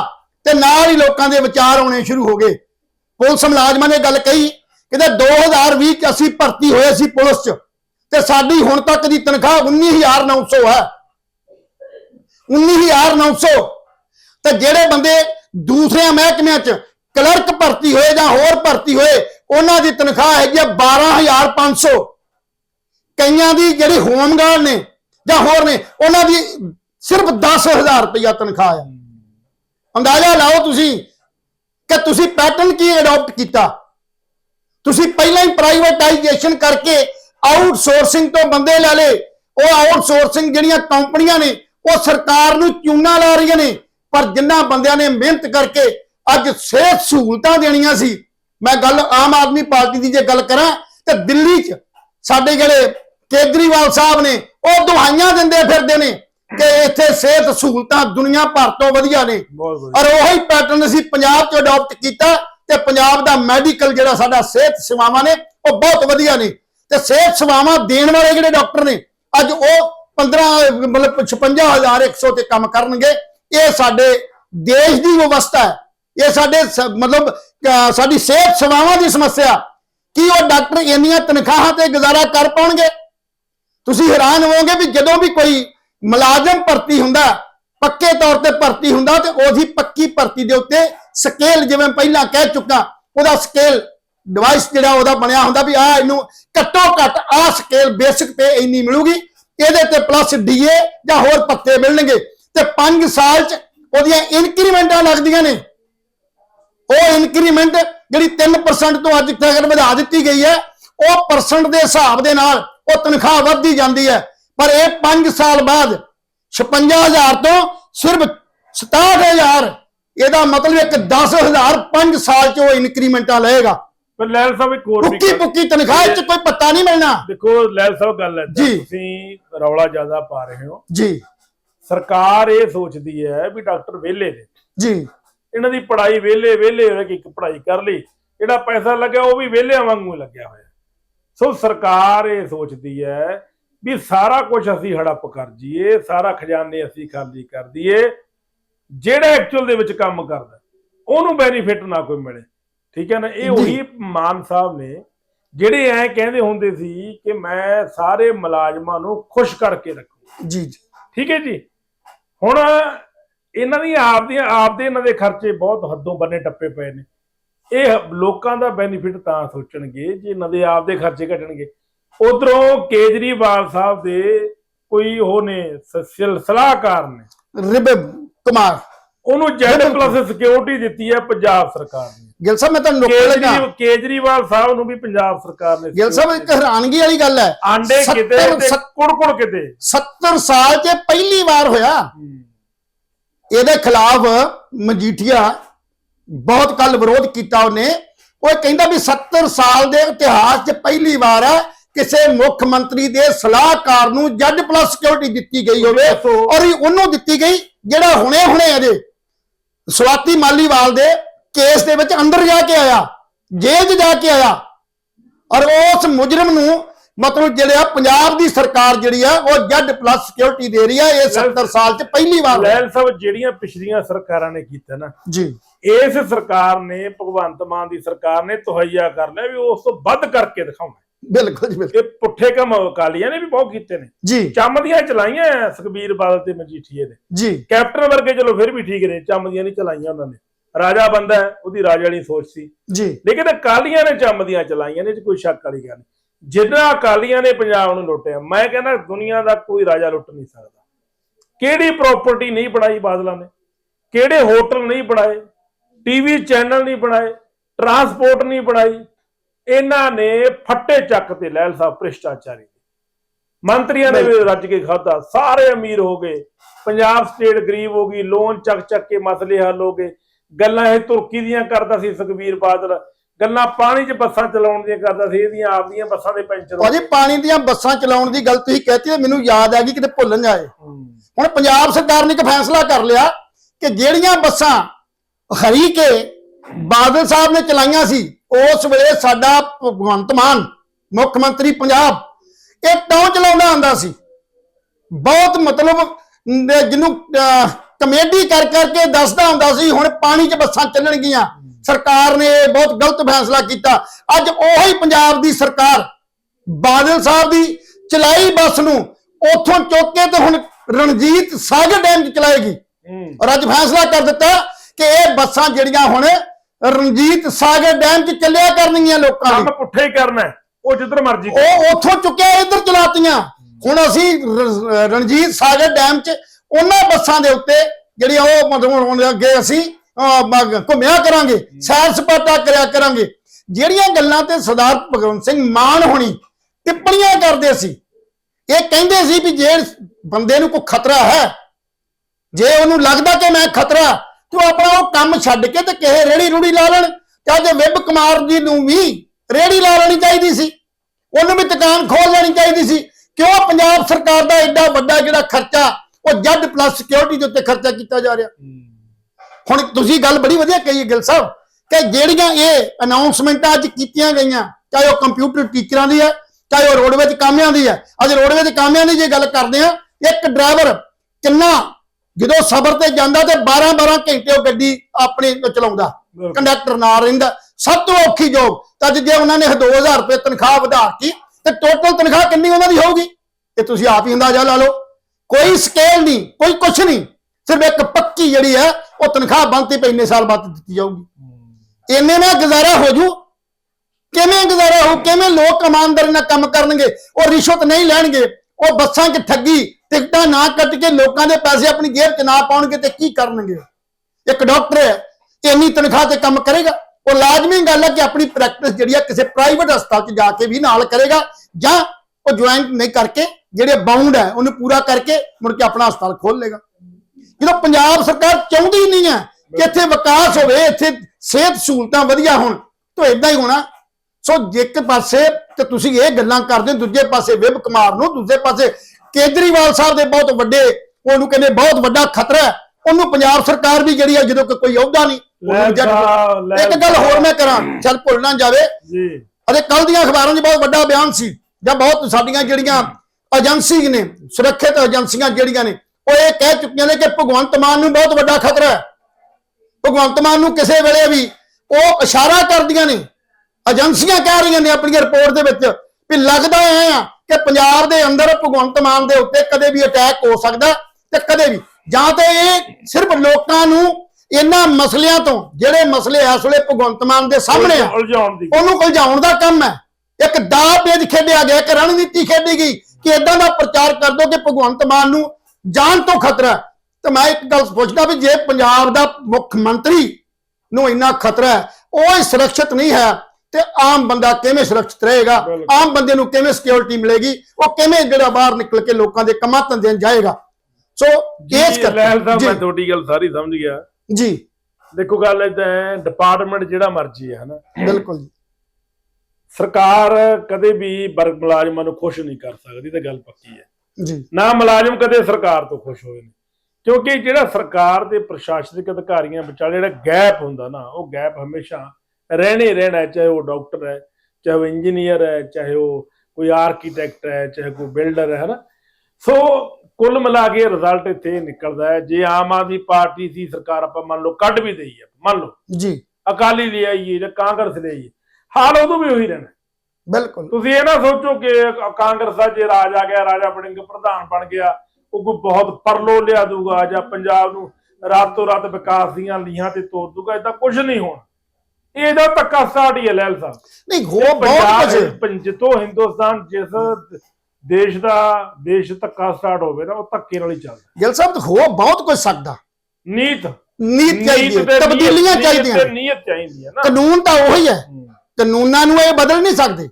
ਤੇ ਨਾਲ ਹੀ ਲੋਕਾਂ ਦੇ ਵਿਚਾਰ ਆਉਣੇ ਸ਼ੁਰੂ ਹੋ ਗਏ। ਪੁਲਿਸ ਮੁਲਾਜ਼ਮਾਂ ਨੇ ਗੱਲ ਕਹੀ ਕਿ 2020 ਚ ਅਸੀਂ ਭਰਤੀ ਹੋਏ ਸੀ ਪੁਲਿਸ ਚ ਤੇ ਸਾਡੀ ਹੁਣ ਤੱਕ ਦੀ ਤਨਖਾਹ 19900 ਹੈ। 19900 ਤੇ ਜਿਹੜੇ ਬੰਦੇ ਦੂਸਰੇ ਮਹਿਕਮਿਆਂ ਚ ਕਲਰਕ ਭਰਤੀ ਹੋਏ ਜਾਂ ਹੋਰ ਭਰਤੀ ਹੋਏ, ਉਹਨਾਂ ਦੀ ਤਨਖਾਹ ਹੈਗੀ ਆ 12500 ਕਈਆਂ ਦੀ ਜਿਹੜੀ ਹੋਮਗਾਰਡ ਨੇ ਜਾਂ ਹੋਰ ਨੇ, ਉਹਨਾਂ ਦੀ ਸਿਰਫ 10000 ਰੁਪਇਆ ਤਨਖਾਹ ਹੈ ਅੰਦਾਜ਼ਾ ਲਾਓ ਤੁਸੀਂ ਕਿ ਤੁਸੀਂ ਪੈਟਰਨ ਕੀ ਅਡਾਪਟ ਕੀਤਾ? ਤੁਸੀਂ ਪਹਿਲਾਂ ਹੀ ਪ੍ਰਾਈਵੇਟਾਈਜੇਸ਼ਨ ਕਰਕੇ ਆਊਟਸੋਰਸਿੰਗ ਤੋਂ ਬੰਦੇ ਲੈ ਲਏ। ਉਹ ਆਊਟਸੋਰਸਿੰਗ ਜਿਹੜੀਆਂ ਕੰਪਨੀਆਂ ਨੇ, ਉਹ ਸਰਕਾਰ ਨੂੰ ਚੂਨਾ ਲਾ ਰਹੀਆਂ ਨੇ। ਪਰ ਜਿਨ੍ਹਾਂ ਬੰਦਿਆਂ ਨੇ ਮਿਹਨਤ ਕਰਕੇ ਅੱਜ ਸਿਹਤ ਸਹੂਲਤਾਂ ਦੇਣੀਆਂ ਸੀ, ਮੈਂ ਗੱਲ ਆਮ ਆਦਮੀ ਪਾਰਟੀ ਦੀ ਜੇ ਗੱਲ ਕਰਾਂ, ਤੇ ਦਿੱਲੀ 'ਚ ਸਾਡੇ ਜਿਹੜੇ ਕੇਜਰੀਵਾਲ ਸਾਹਿਬ ਨੇ, ਉਹ ਦੁਹਾਈਆਂ ਦਿੰਦੇ ਫਿਰਦੇ ਨੇ। ਕਿ ਇੱਥੇ ਸਿਹਤ ਸਹੂਲਤਾਂ ਦੁਨੀਆ ਭਰ ਤੋਂ ਵਧੀਆ ਨੇ। ਔਰ ਉਹੀ ਪੈਟਰਨ ਅਸੀਂ ਪੰਜਾਬ 'ਚ ਅਡਾਪਟ ਕੀਤਾ ਤੇ ਪੰਜਾਬ ਦਾ ਮੈਡੀਕਲ ਜਿਹੜਾ ਸਾਡਾ ਸਿਹਤ ਸੇਵਾਵਾਂ ਨੇ ਉਹ ਬਹੁਤ ਵਧੀਆ ਨੇ। ਤੇ ਸਿਹਤ ਸੇਵਾਵਾਂ ਦੇਣ ਵਾਲੇ ਜਿਹੜੇ ਡਾਕਟਰ ਨੇ ਅੱਜ ਉਹ 15 ਮਤਲਬ 56100 ਤੇ ਕੰਮ ਕਰਨਗੇ। ਇਹ ਸਾਡੇ ਦੇਸ਼ ਦੀ ਵਿਵਸਥਾ ਹੈ। ਇਹ ਸਾਡੇ ਮਤਲਬ ਸਾਡੀ ਸਿਹਤ ਸੇਵਾਵਾਂ ਦੀ ਸਮੱਸਿਆ। ਕੀ ਉਹ ਡਾਕਟਰ ਇੰਨੀਆਂ ਤਨਖਾਹਾਂ ਤੇ ਗੁਜ਼ਾਰਾ ਕਰ ਪਾਉਣਗੇ? ਤੁਸੀਂ ਹੈਰਾਨ ਹੋਵੋਗੇ ਵੀ ਜਦੋਂ ਵੀ ਕੋਈ ਮੁਲਾਜ਼ਮ ਭਰਤੀ ਹੁੰਦਾ, ਪੱਕੇ ਤੌਰ ਤੇ ਭਰਤੀ ਹੁੰਦਾ ਤੇ ਉਹਦੀ ਪੱਕੀ ਭਰਤੀ ਦੇ ਉੱਤੇ ਸਕੇਲ ਜਿਵੇਂ ਪਹਿਲਾਂ ਕਹਿ ਚੁੱਕਾ, ਉਹਦਾ ਸਕੇਲ ਡਿਵਾਈਸ ਜਿਹੜਾ ਉਹਦਾ ਬਣਿਆ ਹੁੰਦਾ ਵੀ ਆ ਇਹਨੂੰ ਘੱਟੋ ਘੱਟ ਆ ਸਕੇਲ ਬੇਸਿਕ 'ਤੇ ਇੰਨੀ ਮਿਲੂਗੀ, ਇਹਦੇ ਤੇ ਪਲੱਸ ਡੀਏ ਜਾਂ ਹੋਰ ਪੱਤੇ ਮਿਲਣਗੇ ਤੇ 5 ਸਾਲ ਚ ਉਹਦੀਆਂ ਇਨਕਰੀਮੈਂਟਾਂ ਲੱਗਦੀਆਂ ਨੇ। ਉਹ ਇਨਕਰੀਮੈਂਟ ਜਿਹੜੀ 3% ਤੋਂ ਅੱਜ ਤੱਕ ਵਧਾ ਦਿੱਤੀ ਗਈ ਹੈ, ਉਹ ਪਰਸੈਂਟ ਦੇ ਹਿਸਾਬ ਦੇ ਨਾਲ ਉਹ ਤਨਖਾਹ ਵੱਧਦੀ ਜਾਂਦੀ ਹੈ। ਪਰ ਇਹ 5 ਸਾਲ ਬਾਅਦ 56000 ਤੋਂ ਸਿਰਫ 67000 ਇਹਦਾ ਮਤਲਬ ਇੱਕ 10000 5 ਸਾਲ ਚ ਉਹ ਇਨਕਰੀਮੈਂਟਾਂ ਲਏਗਾ। ਪਰ ਲੈਲ ਸਾਹਿਬ ਇੱਕ ਹੋਰ ਗੱਲ- ਪੁੱਕੀ ਤਨਖਾਹ ਚ ਕੋਈ ਪੱਤਾ ਨਹੀਂ ਮਿਲਣਾ। ਦੇਖੋ ਲੈਲ ਸਾਹਿਬ ਗੱਲ ਹੈ। ਤੁਸੀਂ ਰੌਲਾ ਜ਼ਿਆਦਾ ਪਾ ਰਹੇ ਹੋ। ਜੀ। ਸਰਕਾਰ ਇਹ ਸੋਚਦੀ ਹੈ ਵੀ ਡਾਕਟਰ ਵਿਹਲੇ ਨੇ। ਜੀ। ਇਹਨਾਂ ਦੀ ਪੜ੍ਹਾਈ ਵਿਹਲੇ ਵਿਹਲੇ ਹੋਏ ਕਿ ਇੱਕ ਪੜ੍ਹਾਈ ਕਰ ਲਈ। ਜਿਹੜਾ ਪੈਸਾ ਲੱਗਿਆ ਉਹ ਵੀ ਵਿਹਲਿਆਂ ਵਾਂਗੂ ਲੱਗਿਆ ਹੋਇਆ। ਸੋ ਸਰਕਾਰ ਇਹ ਸੋਚਦੀ ਹੈ ਵੀ ਸਾਰਾ ਕੁਝ ਅਸੀਂ ਹੜੱਪ ਕਰ ਜੀਏ ਸਾਰਾ ਖਜ਼ਾਨੇ ਅਸੀਂ ਖਾਲੀ ਕਰ ਦਈਏ। ਜਿਹੜਾ ਐਕਚੁਅਲ ਦੇ ਵਿੱਚ ਕੰਮ ਕਰਦਾ ਉਹਨੂੰ ਬੈਨੀਫਿਟ ਨਾ ਕੋਈ ਮਿਲੇ। ਠੀਕ ਹੈ ਨਾ? ਇਹ। ਉਹੀ ਮਾਨ ਸਾਹਿਬ ਨੇ ਜਿਹੜੇ ਐ ਕਹਿੰਦੇ ਹੁੰਦੇ ਸੀ ਕਿ ਮੈਂ ਸਾਰੇ ਮੁਲਾਜ਼ਮਾਂ ਨੂੰ ਖੁਸ਼ ਕਰਕੇ ਰੱਖੂ। ਜੀ ਜੀ। ਠੀਕ ਹੈ ਜੀ? ਹੁਣ ਇਹਨਾਂ ਦੀ ਆਪ ਦੀਆਂ ਆਪ ਦੇ ਇਹਨਾਂ ਦੇ ਖਰਚੇ ਬਹੁਤ ਹੱਦੋਂ ਬੰਨੇ ਟੱਪੇ ਪਏ ਨੇ। ਇਹ ਲੋਕਾਂ ਦਾ ਬੈਨੀਫਿਟ ਤਾਂ ਸੋਚਣਗੇ ਜੇ ਇਹਨਾਂ ਦੇ ਆਪ ਦੇ ਖਰਚੇ ਘਟਣਗੇ। ਉਧਰੋਂ ਕੇਜਰੀਵਾਲ ਸਾਹਿਬ ਦੇ ਕੋਈ ਉਹ ਨੇ ਸ- ਸਿਲ- ਸਲਾਹਕਾਰ ਨੇ। ਰਿਬ ਕੁਮਾਰ। ਉਹਨੂੰ ਜੈਡ। ਪਲੱਸ ਸਿਕਿਉਰਿਟੀ ਦਿੱਤੀ ਹੈ ਪੰਜਾਬ ਸਰਕਾਰ ਨੇ। ਗਿਲ ਸਾਹਿਬ ਮੈਂ ਤੁਹਾਨੂੰ ਨੋਟ ਲੱਗਾ ਕੇਜਰੀ- ਕੇਜਰੀਵਾਲ ਸਾਹਿਬ ਨੂੰ ਵੀ ਪੰਜਾਬ ਸਰਕਾਰ ਨੇ ਗਿਲ ਸਾਹਿਬ ਇੱਕ ਹੈਰਾਨਗੀ ਵਾਲੀ ਗੱਲ ਹੈ। ਆਂਡੇ ਕਿਤੇ ਤੇ ਕੁੜਕੁੜ ਕਿਤੇ। 70 ਸਾਲ 'ਚ ਪਹਿਲੀ ਵਾਰ ਹੋਇਆ। ਇਹਦੇ ਖਿਲਾਫ ਮਜੀਠੀਆ ਬਹੁਤ ਕੱਲ ਵਿਰੋਧ ਕੀਤਾ ਉਹਨੇ। ਉਹ ਕਹਿੰਦਾ ਵੀ 70 ਸਾਲ ਦੇ ਇਤਿਹਾਸ 'ਚ ਪਹਿਲੀ ਵਾਰ ਹੈ। ਕਿਸੇ ਮੁੱਖ ਮੰਤਰੀ ਦੇ ਸਲਾਹਕਾਰ ਨੂੰ ਜੱਜ ਪਲੱਸ ਸਿਕਿਉਰਿਟੀ ਦਿੱਤੀ ਗਈ ਹੋਵੇ। ਔਰ ਇਹ ਉਹਨੂੰ ਦਿੱਤੀ ਗਈ ਜਿਹੜਾ ਹੁਣੇ ਹੁਣੇ ਇਹਦੇ ਸਵਾਤੀ ਮਾਲੀਵਾਲ ਦੇ ਕੇਸ ਦੇ ਵਿੱਚ ਅੰਦਰ ਜਾ ਕੇ ਆਇਆ ਜੇਲ੍ਹ 'ਚ ਜਾ ਕੇ ਆਇਆ ਔਰ ਉਸ ਮੁਜਰਮ ਨੂੰ ਮਤਲਬ ਜਿਹੜਾ ਪੰਜਾਬ ਦੀ ਸਰਕਾਰ ਜਿਹੜੀ ਆ ਉਹ ਜੱਜ ਪਲੱਸ ਸਿਕਿਉਰਿਟੀ ਦੇ ਰਹੀ ਆ ਇਹ 70 ਸਾਲ 'ਚ ਪਹਿਲੀ ਵਾਰ। ਲੈਲ ਸਾਹਿਬ ਜਿਹੜੀਆਂ ਪਿਛਲੀਆਂ ਸਰਕਾਰਾਂ ਨੇ ਕੀਤਾ ਨਾ ਜੀ ਇਸ ਸਰਕਾਰ ਨੇ ਭਗਵੰਤ ਮਾਨ ਦੀ ਸਰਕਾਰ ਨੇ ਤੁਹਈਆ ਕਰ ਲਿਆ ਵੀ ਉਸ ਤੋਂ ਵੱਧ ਕਰਕੇ ਦਿਖਾਉਣਾ ਬਿਲਕੁਲ ਜੀ ਬਿਲਕੁਲ। ਇਹ ਪੁੱਠੇ ਕੰਮ ਅਕਾਲੀਆਂ ਨੇ ਵੀ ਬਹੁਤ ਕੀਤੇ ਨੇ। ਜੀ। ਚੰਮਦੀਆਂ ਚਲਾਈਆਂ ਸੁਖਬੀਰ ਬਾਦਲ ਤੇ ਮਜੀਠੀਏ ਨੇ। ਜੀ। ਕੈਪਟਨ ਵਰਗੇ ਚਲੋ ਫਿਰ ਵੀ ਠੀਕ ਨੇ ਚੰਮਦੀਆਂ ਨਹੀਂ ਚਲਾਈਆਂ ਉਹਨਾਂ ਨੇ। ਰਾਜਾ ਬੰਦਾ ਉਹਦੀ ਰਾਜਾ ਵਾਲੀ ਸੋਚ ਸੀ। ਜੀ। ਲੇਕਿਨ ਅਕਾਲੀਆਂ ਨੇ ਚੰਮਦੀਆਂ ਚਲਾਈਆਂ ਨੇ ਇਹ ਕੋਈ ਸ਼ੱਕ ਵਾਲੀ ਗੱਲ ਜਿੰਨਾ ਅਕਾਲੀਆਂ ਨੇ ਪੰਜਾਬ ਨੂੰ ਲੁੱਟਿਆ ਮੈਂ ਕਹਿੰਦਾ ਦੁਨੀਆ ਦਾ ਕੋਈ ਰਾਜਾ ਲੁੱਟ ਨਹੀਂ ਸਕਦਾ। ਕਿਹੜੀ ਪ੍ਰਾਪਰਟੀ ਨਹੀਂ ਬਣਾਈ ਬਾਦਲਾਂ ਨੇ? ਕਿਹੜੇ ਹੋਟਲ ਨਹੀਂ ਬਣਾਏ? ਟੀਵੀ ਚੈਨਲ ਨਹੀਂ ਬਣਾਏ? ਟਰਾਂਸਪੋਰਟ ਨਹੀਂ ਬਣਾਈ? ਇਹਨਾਂ ਨੇ ਫੱਟੇ ਚੱਕ ਤੇ ਲਹਿਲ ਸਾਹਿਬ ਭ੍ਰਿਸ਼ਟਾਚਾਰੀ ਮੰਤਰੀਆਂ ਨੇ ਵੀ ਰੱਜ ਕੇ ਖਾਦਾ ਸਾਰੇ ਅਮੀਰ ਹੋ ਗਏ। ਪੰਜਾਬ ਸਟੇਟ ਗਰੀਬ ਹੋ ਗਈ ਲੋਨ ਚੱਕ ਚੱਕ ਕੇ ਮਸਲੇ ਹੱਲ ਹੋ ਗਏ। ਗੱਲਾਂ ਇਹ ਤੁਰਕੀ ਦੀਆਂ ਕਰਦਾ ਸੀ ਸੁਖਬੀਰ ਬਾਦਲ। ਗੱਲਾਂ ਪਾਣੀ 'ਚ ਬੱਸਾਂ ਚਲਾਉਣ ਦੀਆਂ ਕਰਦਾ ਸੀ ਇਹਦੀਆਂ ਆਪਦੀਆਂ ਬੱਸਾਂ ਦੇ ਪੈਂਚਰ ਭਾਜੀ ਪਾਣੀ ਦੀਆਂ ਬੱਸਾਂ ਚਲਾਉਣ ਦੀ ਗੱਲ ਤੁਸੀਂ ਕਹਿਤੀ ਮੈਨੂੰ ਯਾਦ ਆ ਗਈ ਕਿਤੇ ਭੁੱਲ ਨਾ ਜਾਏ। ਹੁਣ ਪੰਜਾਬ ਸਰਕਾਰ ਨੇ ਇੱਕ ਫੈਸਲਾ ਕਰ ਲਿਆ ਕਿ ਜਿਹੜੀਆਂ ਬੱਸਾਂ ਹਰੀ ਕੇ ਬਾਦਲ ਸਾਹਿਬ ਨੇ ਚਲਾਈਆਂ ਸੀ ਉਸ ਵੇਲੇ ਸਾਡਾ ਭਗਵੰਤ ਮਾਨ ਮੁੱਖ ਮੰਤਰੀ ਪੰਜਾਬ ਇਹ ਟੌਂ ਚਲਾਉਂਦਾ ਹੁੰਦਾ ਸੀ? ਬਹੁਤ ਮਤਲਬ ਜਿਹਨੂੰ ਕਮੇਡੀ ਕਰ ਕਰਕੇ ਦੱਸਦਾ ਹੁੰਦਾ ਸੀ ਹੁਣ ਪਾਣੀ 'ਚ ਬੱਸਾਂ ਚੱਲਣਗੀਆਂ ਸਰਕਾਰ ਨੇ ਬਹੁਤ ਗਲਤ ਫੈਸਲਾ ਕੀਤਾ। ਅੱਜ ਉਹੀ ਪੰਜਾਬ ਦੀ ਸਰਕਾਰ ਬਾਦਲ ਸਾਹਿਬ ਦੀ ਚਲਾਈ ਬੱਸ ਨੂੰ ਉੱਥੋਂ ਚੁੱਕ ਕੇ ਤੇ ਹੁਣ ਰਣਜੀਤ ਸਾਗਰ ਡੈਮ 'ਚ ਚਲਾਏਗੀ। ਔਰ ਅੱਜ ਫੈਸਲਾ ਕਰ ਦਿੱਤਾ ਕਿ ਇਹ ਬੱਸਾਂ ਜਿਹੜੀਆਂ ਹੁਣ ਰਣਜੀਤ ਸਾਗਰ ਡੈਮ 'ਚ ਚੱਲਿਆ ਕਰਨਗੀਆਂ ਲੋਕਾਂ ਕੰਮ ਦੀ ਪੁੱਠੇ ਹੀ ਕਰਨਾ ਹੈ, ਉਹ ਜਿੱਧਰ ਮਰਜ਼ੀ ਉਹ ਉੱਥੋਂ ਚੁੱਕਿਆ ਇੱਧਰ ਚਲਾਤੀਆਂ। ਹੁਣ ਅਸੀਂ ਰ- ਰਣਜੀਤ ਸਾਗਰ ਡੈਮ 'ਚ ਉਹਨਾਂ ਬੱਸਾਂ ਦੇ ਉੱਤੇ ਜਿਹੜੀਆਂ ਉਹ ਮਤਲਬ ਹੁਣ ਅੱਗੇ ਅਸੀਂ ਅਹ, ਮ- ਘੁੰਮਿਆ ਕਰਾਂਗੇ ਸੈਰ ਸਪਾਟਾ ਕਰਿਆ ਕਰਾਂਗੇ। ਜਿਹੜੀਆਂ ਗੱਲਾਂ ਤੇ ਸਰਦਾਰ ਭਗਵੰਤ ਸਿੰਘ ਮਾਨ ਹੋਣੀ ਟਿੱਪਣੀਆਂ ਕਰਦੇ ਸੀ ਇਹ ਕਹਿੰਦੇ ਸੀ ਵੀ ਜੇ ਬੰਦੇ ਨੂੰ ਕੋਈ ਖਤਰਾ ਹੈ ਜੇ ਉਹਨੂੰ ਲੱਗਦਾ ਕਿ ਮੈਂ ਖਤਰਾ ਤੇ ਉਹ ਆਪਣਾ ਉਹ ਕੰਮ ਛੱਡ ਕੇ ਤੇ ਕਿਸੇ ਰੇੜੀ ਰੂੜੀ ਲਾ ਲੈਣ। ਤੇ ਵਿਬ ਕੁਮਾਰ ਜੀ ਨੂੰ ਵੀ ਰੇੜੀ ਲਾ ਲੈਣੀ ਚਾਹੀਦੀ ਸੀ, ਉਹਨੂੰ ਵੀ ਦੁਕਾਨ ਖੋਲ ਲੈਣੀ ਚਾਹੀਦੀ ਸੀ। ਕਿਉਂ ਪੰਜਾਬ ਸਰਕਾਰ ਦਾ ਐਡਾ ਵੱਡਾ ਜਿਹੜਾ ਖਰਚਾ, ਉਹ ਜੱਡ ਪਲੱਸ ਸਿਕਿਉਰਿਟੀ ਦੇ ਉੱਤੇ ਖਰਚਾ ਕੀਤਾ ਜਾ ਰਿਹਾ। ਹੁਣ ਤੁਸੀਂ ਗੱਲ ਬੜੀ ਵਧੀਆ ਕਹੀ ਹੈ ਗਿਲ ਸਾਹਿਬ, ਕਿ ਜਿਹੜੀਆਂ ਇਹ ਅਨਾਉਂਸਮੈਂਟਾਂ ਅੱਜ ਕੀਤੀਆਂ ਗਈਆਂ, ਚਾਹੇ ਉਹ ਕੰਪਿਊਟਰ ਟੀਚਰਾਂ ਦੀ ਹੈ, ਚਾਹੇ ਉਹ ਰੋਡਵੇਜ ਕਾਮਿਆਂ ਦੀ ਹੈ, ਅੱਜ ਰੋਡਵੇਜ ਕਾਮਿਆਂ ਦੀ ਜੇ ਗੱਲ ਕਰਦੇ ਆ ਇੱਕ ਡਰਾਈਵਰ ਕਿੰਨਾ ਜਦੋਂ ਸਫ਼ਰ ਤੇ ਜਾਂਦਾ ਤੇ 12 12 ਘੰਟੇ ਉਹ ਗੱਡੀ ਆਪਣੀ ਚਲਾਉਂਦਾ। ਕੰਡਕਟਰ ਨਾਲ ਰਹਿੰਦਾ। ਸਭ ਤੋਂ ਔਖੀ ਜੋਬ ਤਾਂ ਅੱਜ ਜੇ ਉਹਨਾਂ ਨੇ 2000 ਰੁਪਏ ਤਨਖਾਹ ਵਧਾਤੀ ਤੇ ਟੋਟਲ ਤਨਖਾਹ ਕਿੰਨੀ ਉਹਨਾਂ ਦੀ ਹੋਊਗੀ? ਇਹ ਤੁਸੀਂ ਆਪ ਹੀ ਅੰਦਾਜ਼ਾ ਲਾ ਲਓ। ਕੋਈ ਸਕੇਲ ਨਹੀਂ ਕੋਈ ਕੁਛ ਨਹੀਂ। ਸਿਰਫ ਇੱਕ ਪੱਕੀ ਜਿਹੜੀ ਹੈ ਉਹ ਤਨਖਾਹ ਬੰਦ ਤੇ ਇੰਨੇ ਸਾਲ ਬਾਅਦ ਦਿੱਤੀ ਜਾਊਗੀ। ਇੰਨੇ ਨਾਲ ਗੁਜ਼ਾਰਾ ਹੋ ਜੂ। ਕਿਵੇਂ ਗੁਜ਼ਾਰਾ ਹੋ ਕਿਵੇਂ ਲੋਕ ਇਮਾਨਦਾਰੀ ਨਾਲ ਕੰਮ ਕਰਨਗੇ ਉਹ ਰਿਸ਼ਵਤ ਨਹੀਂ ਲੈਣਗੇ ਉਹ ਬੱਸਾਂ 'ਚ ਠੱਗੀ ਟਿਕਟਾਂ ਨਾ ਕੱਟ ਕੇ ਲੋਕਾਂ ਦੇ ਪੈਸੇ ਆਪਣੀ ਜੇਬ 'ਚ ਨਾ ਪਾਉਣਗੇ ਤੇ ਕੀ ਕਰਨਗੇ? ਇੱਕ ਡਾਕਟਰ ਹੈ ਇੰਨੀ ਤਨਖਾਹ ਤੇ ਕੰਮ ਕਰੇਗਾ। ਉਹ ਲਾਜ਼ਮੀ ਗੱਲ ਹੈ ਕਿ ਆਪਣੀ ਪ੍ਰੈਕਟਿਸ ਜਿਹੜੀ ਹੈ ਕਿਸੇ ਪ੍ਰਾਈਵੇਟ ਹਸਪਤਾਲ 'ਚ ਜਾ ਕੇ ਵੀ ਨਾਲ ਕਰੇਗਾ ਜਾਂ ਉਹ ਜੁਆਇਨ ਨਹੀਂ ਕਰਕੇ ਜਿਹੜੇ ਬਾਉਂਡ ਹੈ ਉਹਨੂੰ ਪੂਰਾ ਕਰਕੇ ਮੁੜ ਕੇ ਆਪਣਾ ਹਸਪਤਾਲ ਖੋਲ ਲੇਗਾ ਜਦੋਂ ਪੰਜਾਬ ਸਰਕਾਰ ਚਾਹੁੰਦੀ ਨਹੀਂ ਹੈ ਕਿ ਇੱਥੇ ਵਿਕਾਸ ਹੋਵੇ ਇੱਥੇ ਸਿਹਤ ਸਹੂਲਤਾਂ ਵਧੀਆ ਹੋਣ ਤਾਂ ਇਦਾਂ ਹੀ ਹੋਣਾ। ਸੋ ਇੱਕ ਪਾਸੇ ਤੇ ਤੁਸੀਂ ਇਹ ਗੱਲਾਂ ਕਰਦੇ ਹੋ, ਦੂਜੇ ਪਾਸੇ ਵਿਭ ਕੁਮਾਰ ਨੂੰ ਦੂਜੇ ਪਾਸੇ ਕੇਜਰੀਵਾਲ ਸਾਹਿਬ ਦੇ ਬਹੁਤ ਵੱਡੇ ਉਹਨੂੰ ਕਹਿੰਦੇ ਬਹੁਤ ਵੱਡਾ ਖਤਰਾ ਹੈ। ਉਹਨੂੰ ਪੰਜਾਬ ਸਰਕਾਰ ਵੀ ਜਿਹੜੀ ਹੈ ਜਦੋਂ ਕਿ ਕੋਈ ਅਹੁਦਾ ਨਹੀਂ ਉਹਨੂੰ ਇੱਕ ਗੱਲ ਹੋਰ ਮੈਂ ਕਰਾਂ ਚੱਲ ਭੁੱਲ ਨਾ ਜਾਵੇ। ਜੀ। ਅਤੇ ਕੱਲ ਦੀਆਂ ਅਖਬਾਰਾਂ 'ਚ ਬਹੁਤ ਵੱਡਾ ਬਿਆਨ ਸੀ ਜਾਂ ਬਹੁਤ ਸਾਡੀਆਂ ਜਿਹੜੀਆਂ ਏਜੰਸੀ ਨੇ ਸੁਰੱਖਿਅਤ ਏਜੰਸੀਆਂ ਜਿਹੜੀਆਂ ਨੇ ਉਹ ਇਹ ਕਹਿ ਚੁੱਕੀਆਂ ਨੇ ਕਿ ਭਗਵੰਤ ਮਾਨ ਨੂੰ ਬਹੁਤ ਵੱਡਾ ਖਤਰਾ ਹੈ। ਭਗਵੰਤ ਮਾਨ ਨੂੰ ਕਿਸੇ ਵੇਲੇ ਵੀ ਉਹ ਇਸ਼ਾਰਾ ਕਰਦੀਆਂ ਨੇ ਏਜੰਸੀਆਂ ਕਹਿ ਰਹੀਆਂ ਨੇ ਆਪਣੀ ਰਿਪੋਰਟ ਦੇ ਵਿੱਚ ਵੀ ਲੱਗਦਾ ਐ ਆ ਕਿ ਪੰਜਾਬ ਦੇ ਅੰਦਰ ਭਗਵੰਤ ਮਾਨ ਦੇ ਉੱਤੇ ਕਦੇ ਵੀ ਅਟੈਕ ਹੋ ਸਕਦਾ ਤੇ ਕਦੇ ਵੀ। ਜਾਂ ਤੇ ਇਹ ਸਿਰਫ ਲੋਕਾਂ ਨੂੰ ਇਹਨਾਂ ਮਸਲਿਆਂ ਤੋਂ ਜਿਹੜੇ ਮਸਲੇ ਇਸ ਵੇਲੇ ਭਗਵੰਤ ਮਾਨ ਦੇ ਸਾਹਮਣੇ ਆ ਉਹਨੂੰ ਉਲਝਾਉਣ ਦਾ ਕੰਮ ਹੈ। ਇੱਕ ਦਾ ਪੇਜ ਖੇਡਿਆ ਗਿਆ ਇੱਕ ਰਣਨੀਤੀ ਖੇਡੀ ਗਈ ਕਿ ਇਦਾਂ ਦਾ ਪ੍ਰਚਾਰ ਕਰ ਦੋ ਕਿ ਭਗਵੰਤ ਮਾਨ ਨੂੰ ਜਾਨ ਤੋਂ ਖਤਰਾ। ਤੇ ਮੈਂ ਇੱਕ ਗੱਲ ਪੁੱਛਦਾ ਵੀ ਜੇ ਪੰਜਾਬ ਦਾ ਮੁੱਖ ਮੰਤਰੀ ਨੂੰ ਇੰਨਾ ਖਤਰਾ ਹੈ ਉਹ ਸੁਰੱਖਿਅਤ ਨਹੀਂ ਹੈ ਤੇ ਆਮ ਬੰਦਾ ਕਿਵੇਂ ਸੁਰੱਖਿਅਤ ਰਹੇਗਾ। ਆਮ ਬੰਦੇ ਨੂੰ ਕਿਵੇਂ ਸਿਕਿਉਰਿਟੀ ਮਿਲੇਗੀ? ਉਹ ਕਿਵੇਂ ਜਿਹੜਾ ਬਾਹਰ ਨਿਕਲ ਕੇ ਲੋਕਾਂ ਦੇ ਕੰਮਾਂ ਧੰਦਿਆਂ ਜਾਏਗਾ? ਸੋ ਇਸ ਕਰਕੇ ਮੈਂ ਤੁਹਾਡੀ ਗੱਲ ਸਾਰੀ ਸਮਝ ਗਿਆ। ਜੀ। ਜੀ ਦੇਖੋ ਗੱਲ ਇਦਾਂ ਹੈ ਡਿਪਾਰਟਮੈਂਟ ਜਿਹੜਾ ਮਰਜ਼ੀ ਹੈ ਹਨਾ? ਬਿਲਕੁਲ ਜੀ। ਸਰਕਾਰ ਕਦੇ ਵੀ ਵਰਗ ਮੁਲਾਜ਼ਮਾਂ ਨੂੰ ਖੁਸ਼ ਨਹੀਂ ਕਰ ਸਕਦੀ ਤੇ ਗੱਲ ਪੱਕੀ ਹੈ। ਜੀ। ਨਾ ਮੁਲਾਜ਼ਮ ਕਦੇ ਸਰਕਾਰ ਤੋਂ ਖੁਸ਼ ਹੋਏ ਨੇ। ਕਿਉਂਕਿ ਜਿਹੜਾ ਸਰਕਾਰ ਦੇ ਪ੍ਰਸ਼ਾਸਨਿਕ ਅਧਿਕਾਰੀਆਂ ਵਿਚਾਲੇ ਜਿਹੜਾ ਗੈਪ ਹੁੰਦਾ ਨਾ ਉਹ ਗੈਪ ਹਮੇਸ਼ਾ ਰਹਿਣੇ ਹੀ ਰਹਿਣਾ ਹੈ, ਚਾਹੇ ਉਹ ਡਾਕਟਰ ਹੈ ਚਾਹੇ ਉਹ ਇੰਜੀਨੀਅਰ ਹੈ ਚਾਹੇ ਉਹ ਕੋਈ ਆਰਕੀਟੈਕਟ ਹੈ ਚਾਹੇ ਕੋਈ ਬਿਲਡਰ ਹੈ ਹਨਾ? ਸੋ ਕੁੱਲ ਮਿਲਾ ਕੇ ਰਿਜ਼ਲਟ ਇੱਥੇ ਨਿਕਲਦਾ ਹੈ ਜੇ ਆਮ ਆਦਮੀ ਪਾਰਟੀ ਦੀ ਸਰਕਾਰ ਆਪਾਂ ਮੰਨ ਲਓ ਕੱਢ ਵੀ ਦਈਏ ਮੰਨ ਲਓ। ਜੀ। ਅਕਾਲੀ ਲੈ ਆਈਏ ਜਾਂ ਕਾਂਗਰਸ ਲੈ ਆਈਏ ਹਾਲ ਉਦੋਂ ਵੀ ਉਹੀ ਰਹਿਣਾ। ਬਿਲਕੁਲ। ਤੁਸੀਂ ਇਹ ਨਾ ਸੋਚੋ ਕਿ ਕਾਂਗਰਸ ਦਾ ਜੇ ਰਾਜ ਆ ਗਿਆ ਰਾਜਾ ਵੜਿੰਗ ਪ੍ਰਧਾਨ ਬਣ ਗਿਆ ਉਹ ਕੋਈ ਬਹੁਤ ਪਰਲੋ ਲਿਆ ਦੂਗਾ ਜਾਂ ਪੰਜਾਬ ਨੂੰ ਰਾਤੋਂ ਰਾਤ ਵਿਕਾਸ ਦੀਆਂ ਲੀਹਾਂ ਤੇ ਤੋੜ ਦੂਗਾ ਇਦਾਂ ਕੁਝ ਨਹੀਂ ਹੋਣਾ। ਇਹਦਾ ਧੱਕਾ ਸਟਾਰਟ ਹੀ ਹੈ ਲੈਲ ਸਾਹਿਬ ਨਹੀਂ ਹੋ ਬਹੁਤ ਕੁਝ ਪੰਜਾਬ ਪੰਜ ਤੋਂ ਹਿੰਦੁਸਤਾਨ ਜਿਸ ਦੇਸ਼ ਦਾ ਦੇਸ਼ ਧੱਕਾ ਸਟਾਰਟ ਹੋਵੇ ਨਾ ਉਹ ਧੱਕੇ ਨਾਲ ਹੀ ਚੱਲਦਾ। ਗਿਲ ਸਾਹਿਬ ਹੋ ਬਹੁਤ ਕੁਝ ਸਕਦਾ। ਨੀਤ। ਨੀਤ ਚਾਹੀਦੀ ਤਬਦੀਲੀਆਂ ਚਾਹੀਦੀਆਂ। ਨੀਅਤ ਚਾਹੀਦੀ ਹੈ ਨਾ। ਕਾਨੂੰਨ ਤਾਂ ਉਹੀ ਹੈ। ਹੂੰ। ਕਾਨੂੰਨਾਂ ਨੂੰ ਇਹ ਬਦਲ ਨਹੀਂ ਸਕਦੇ।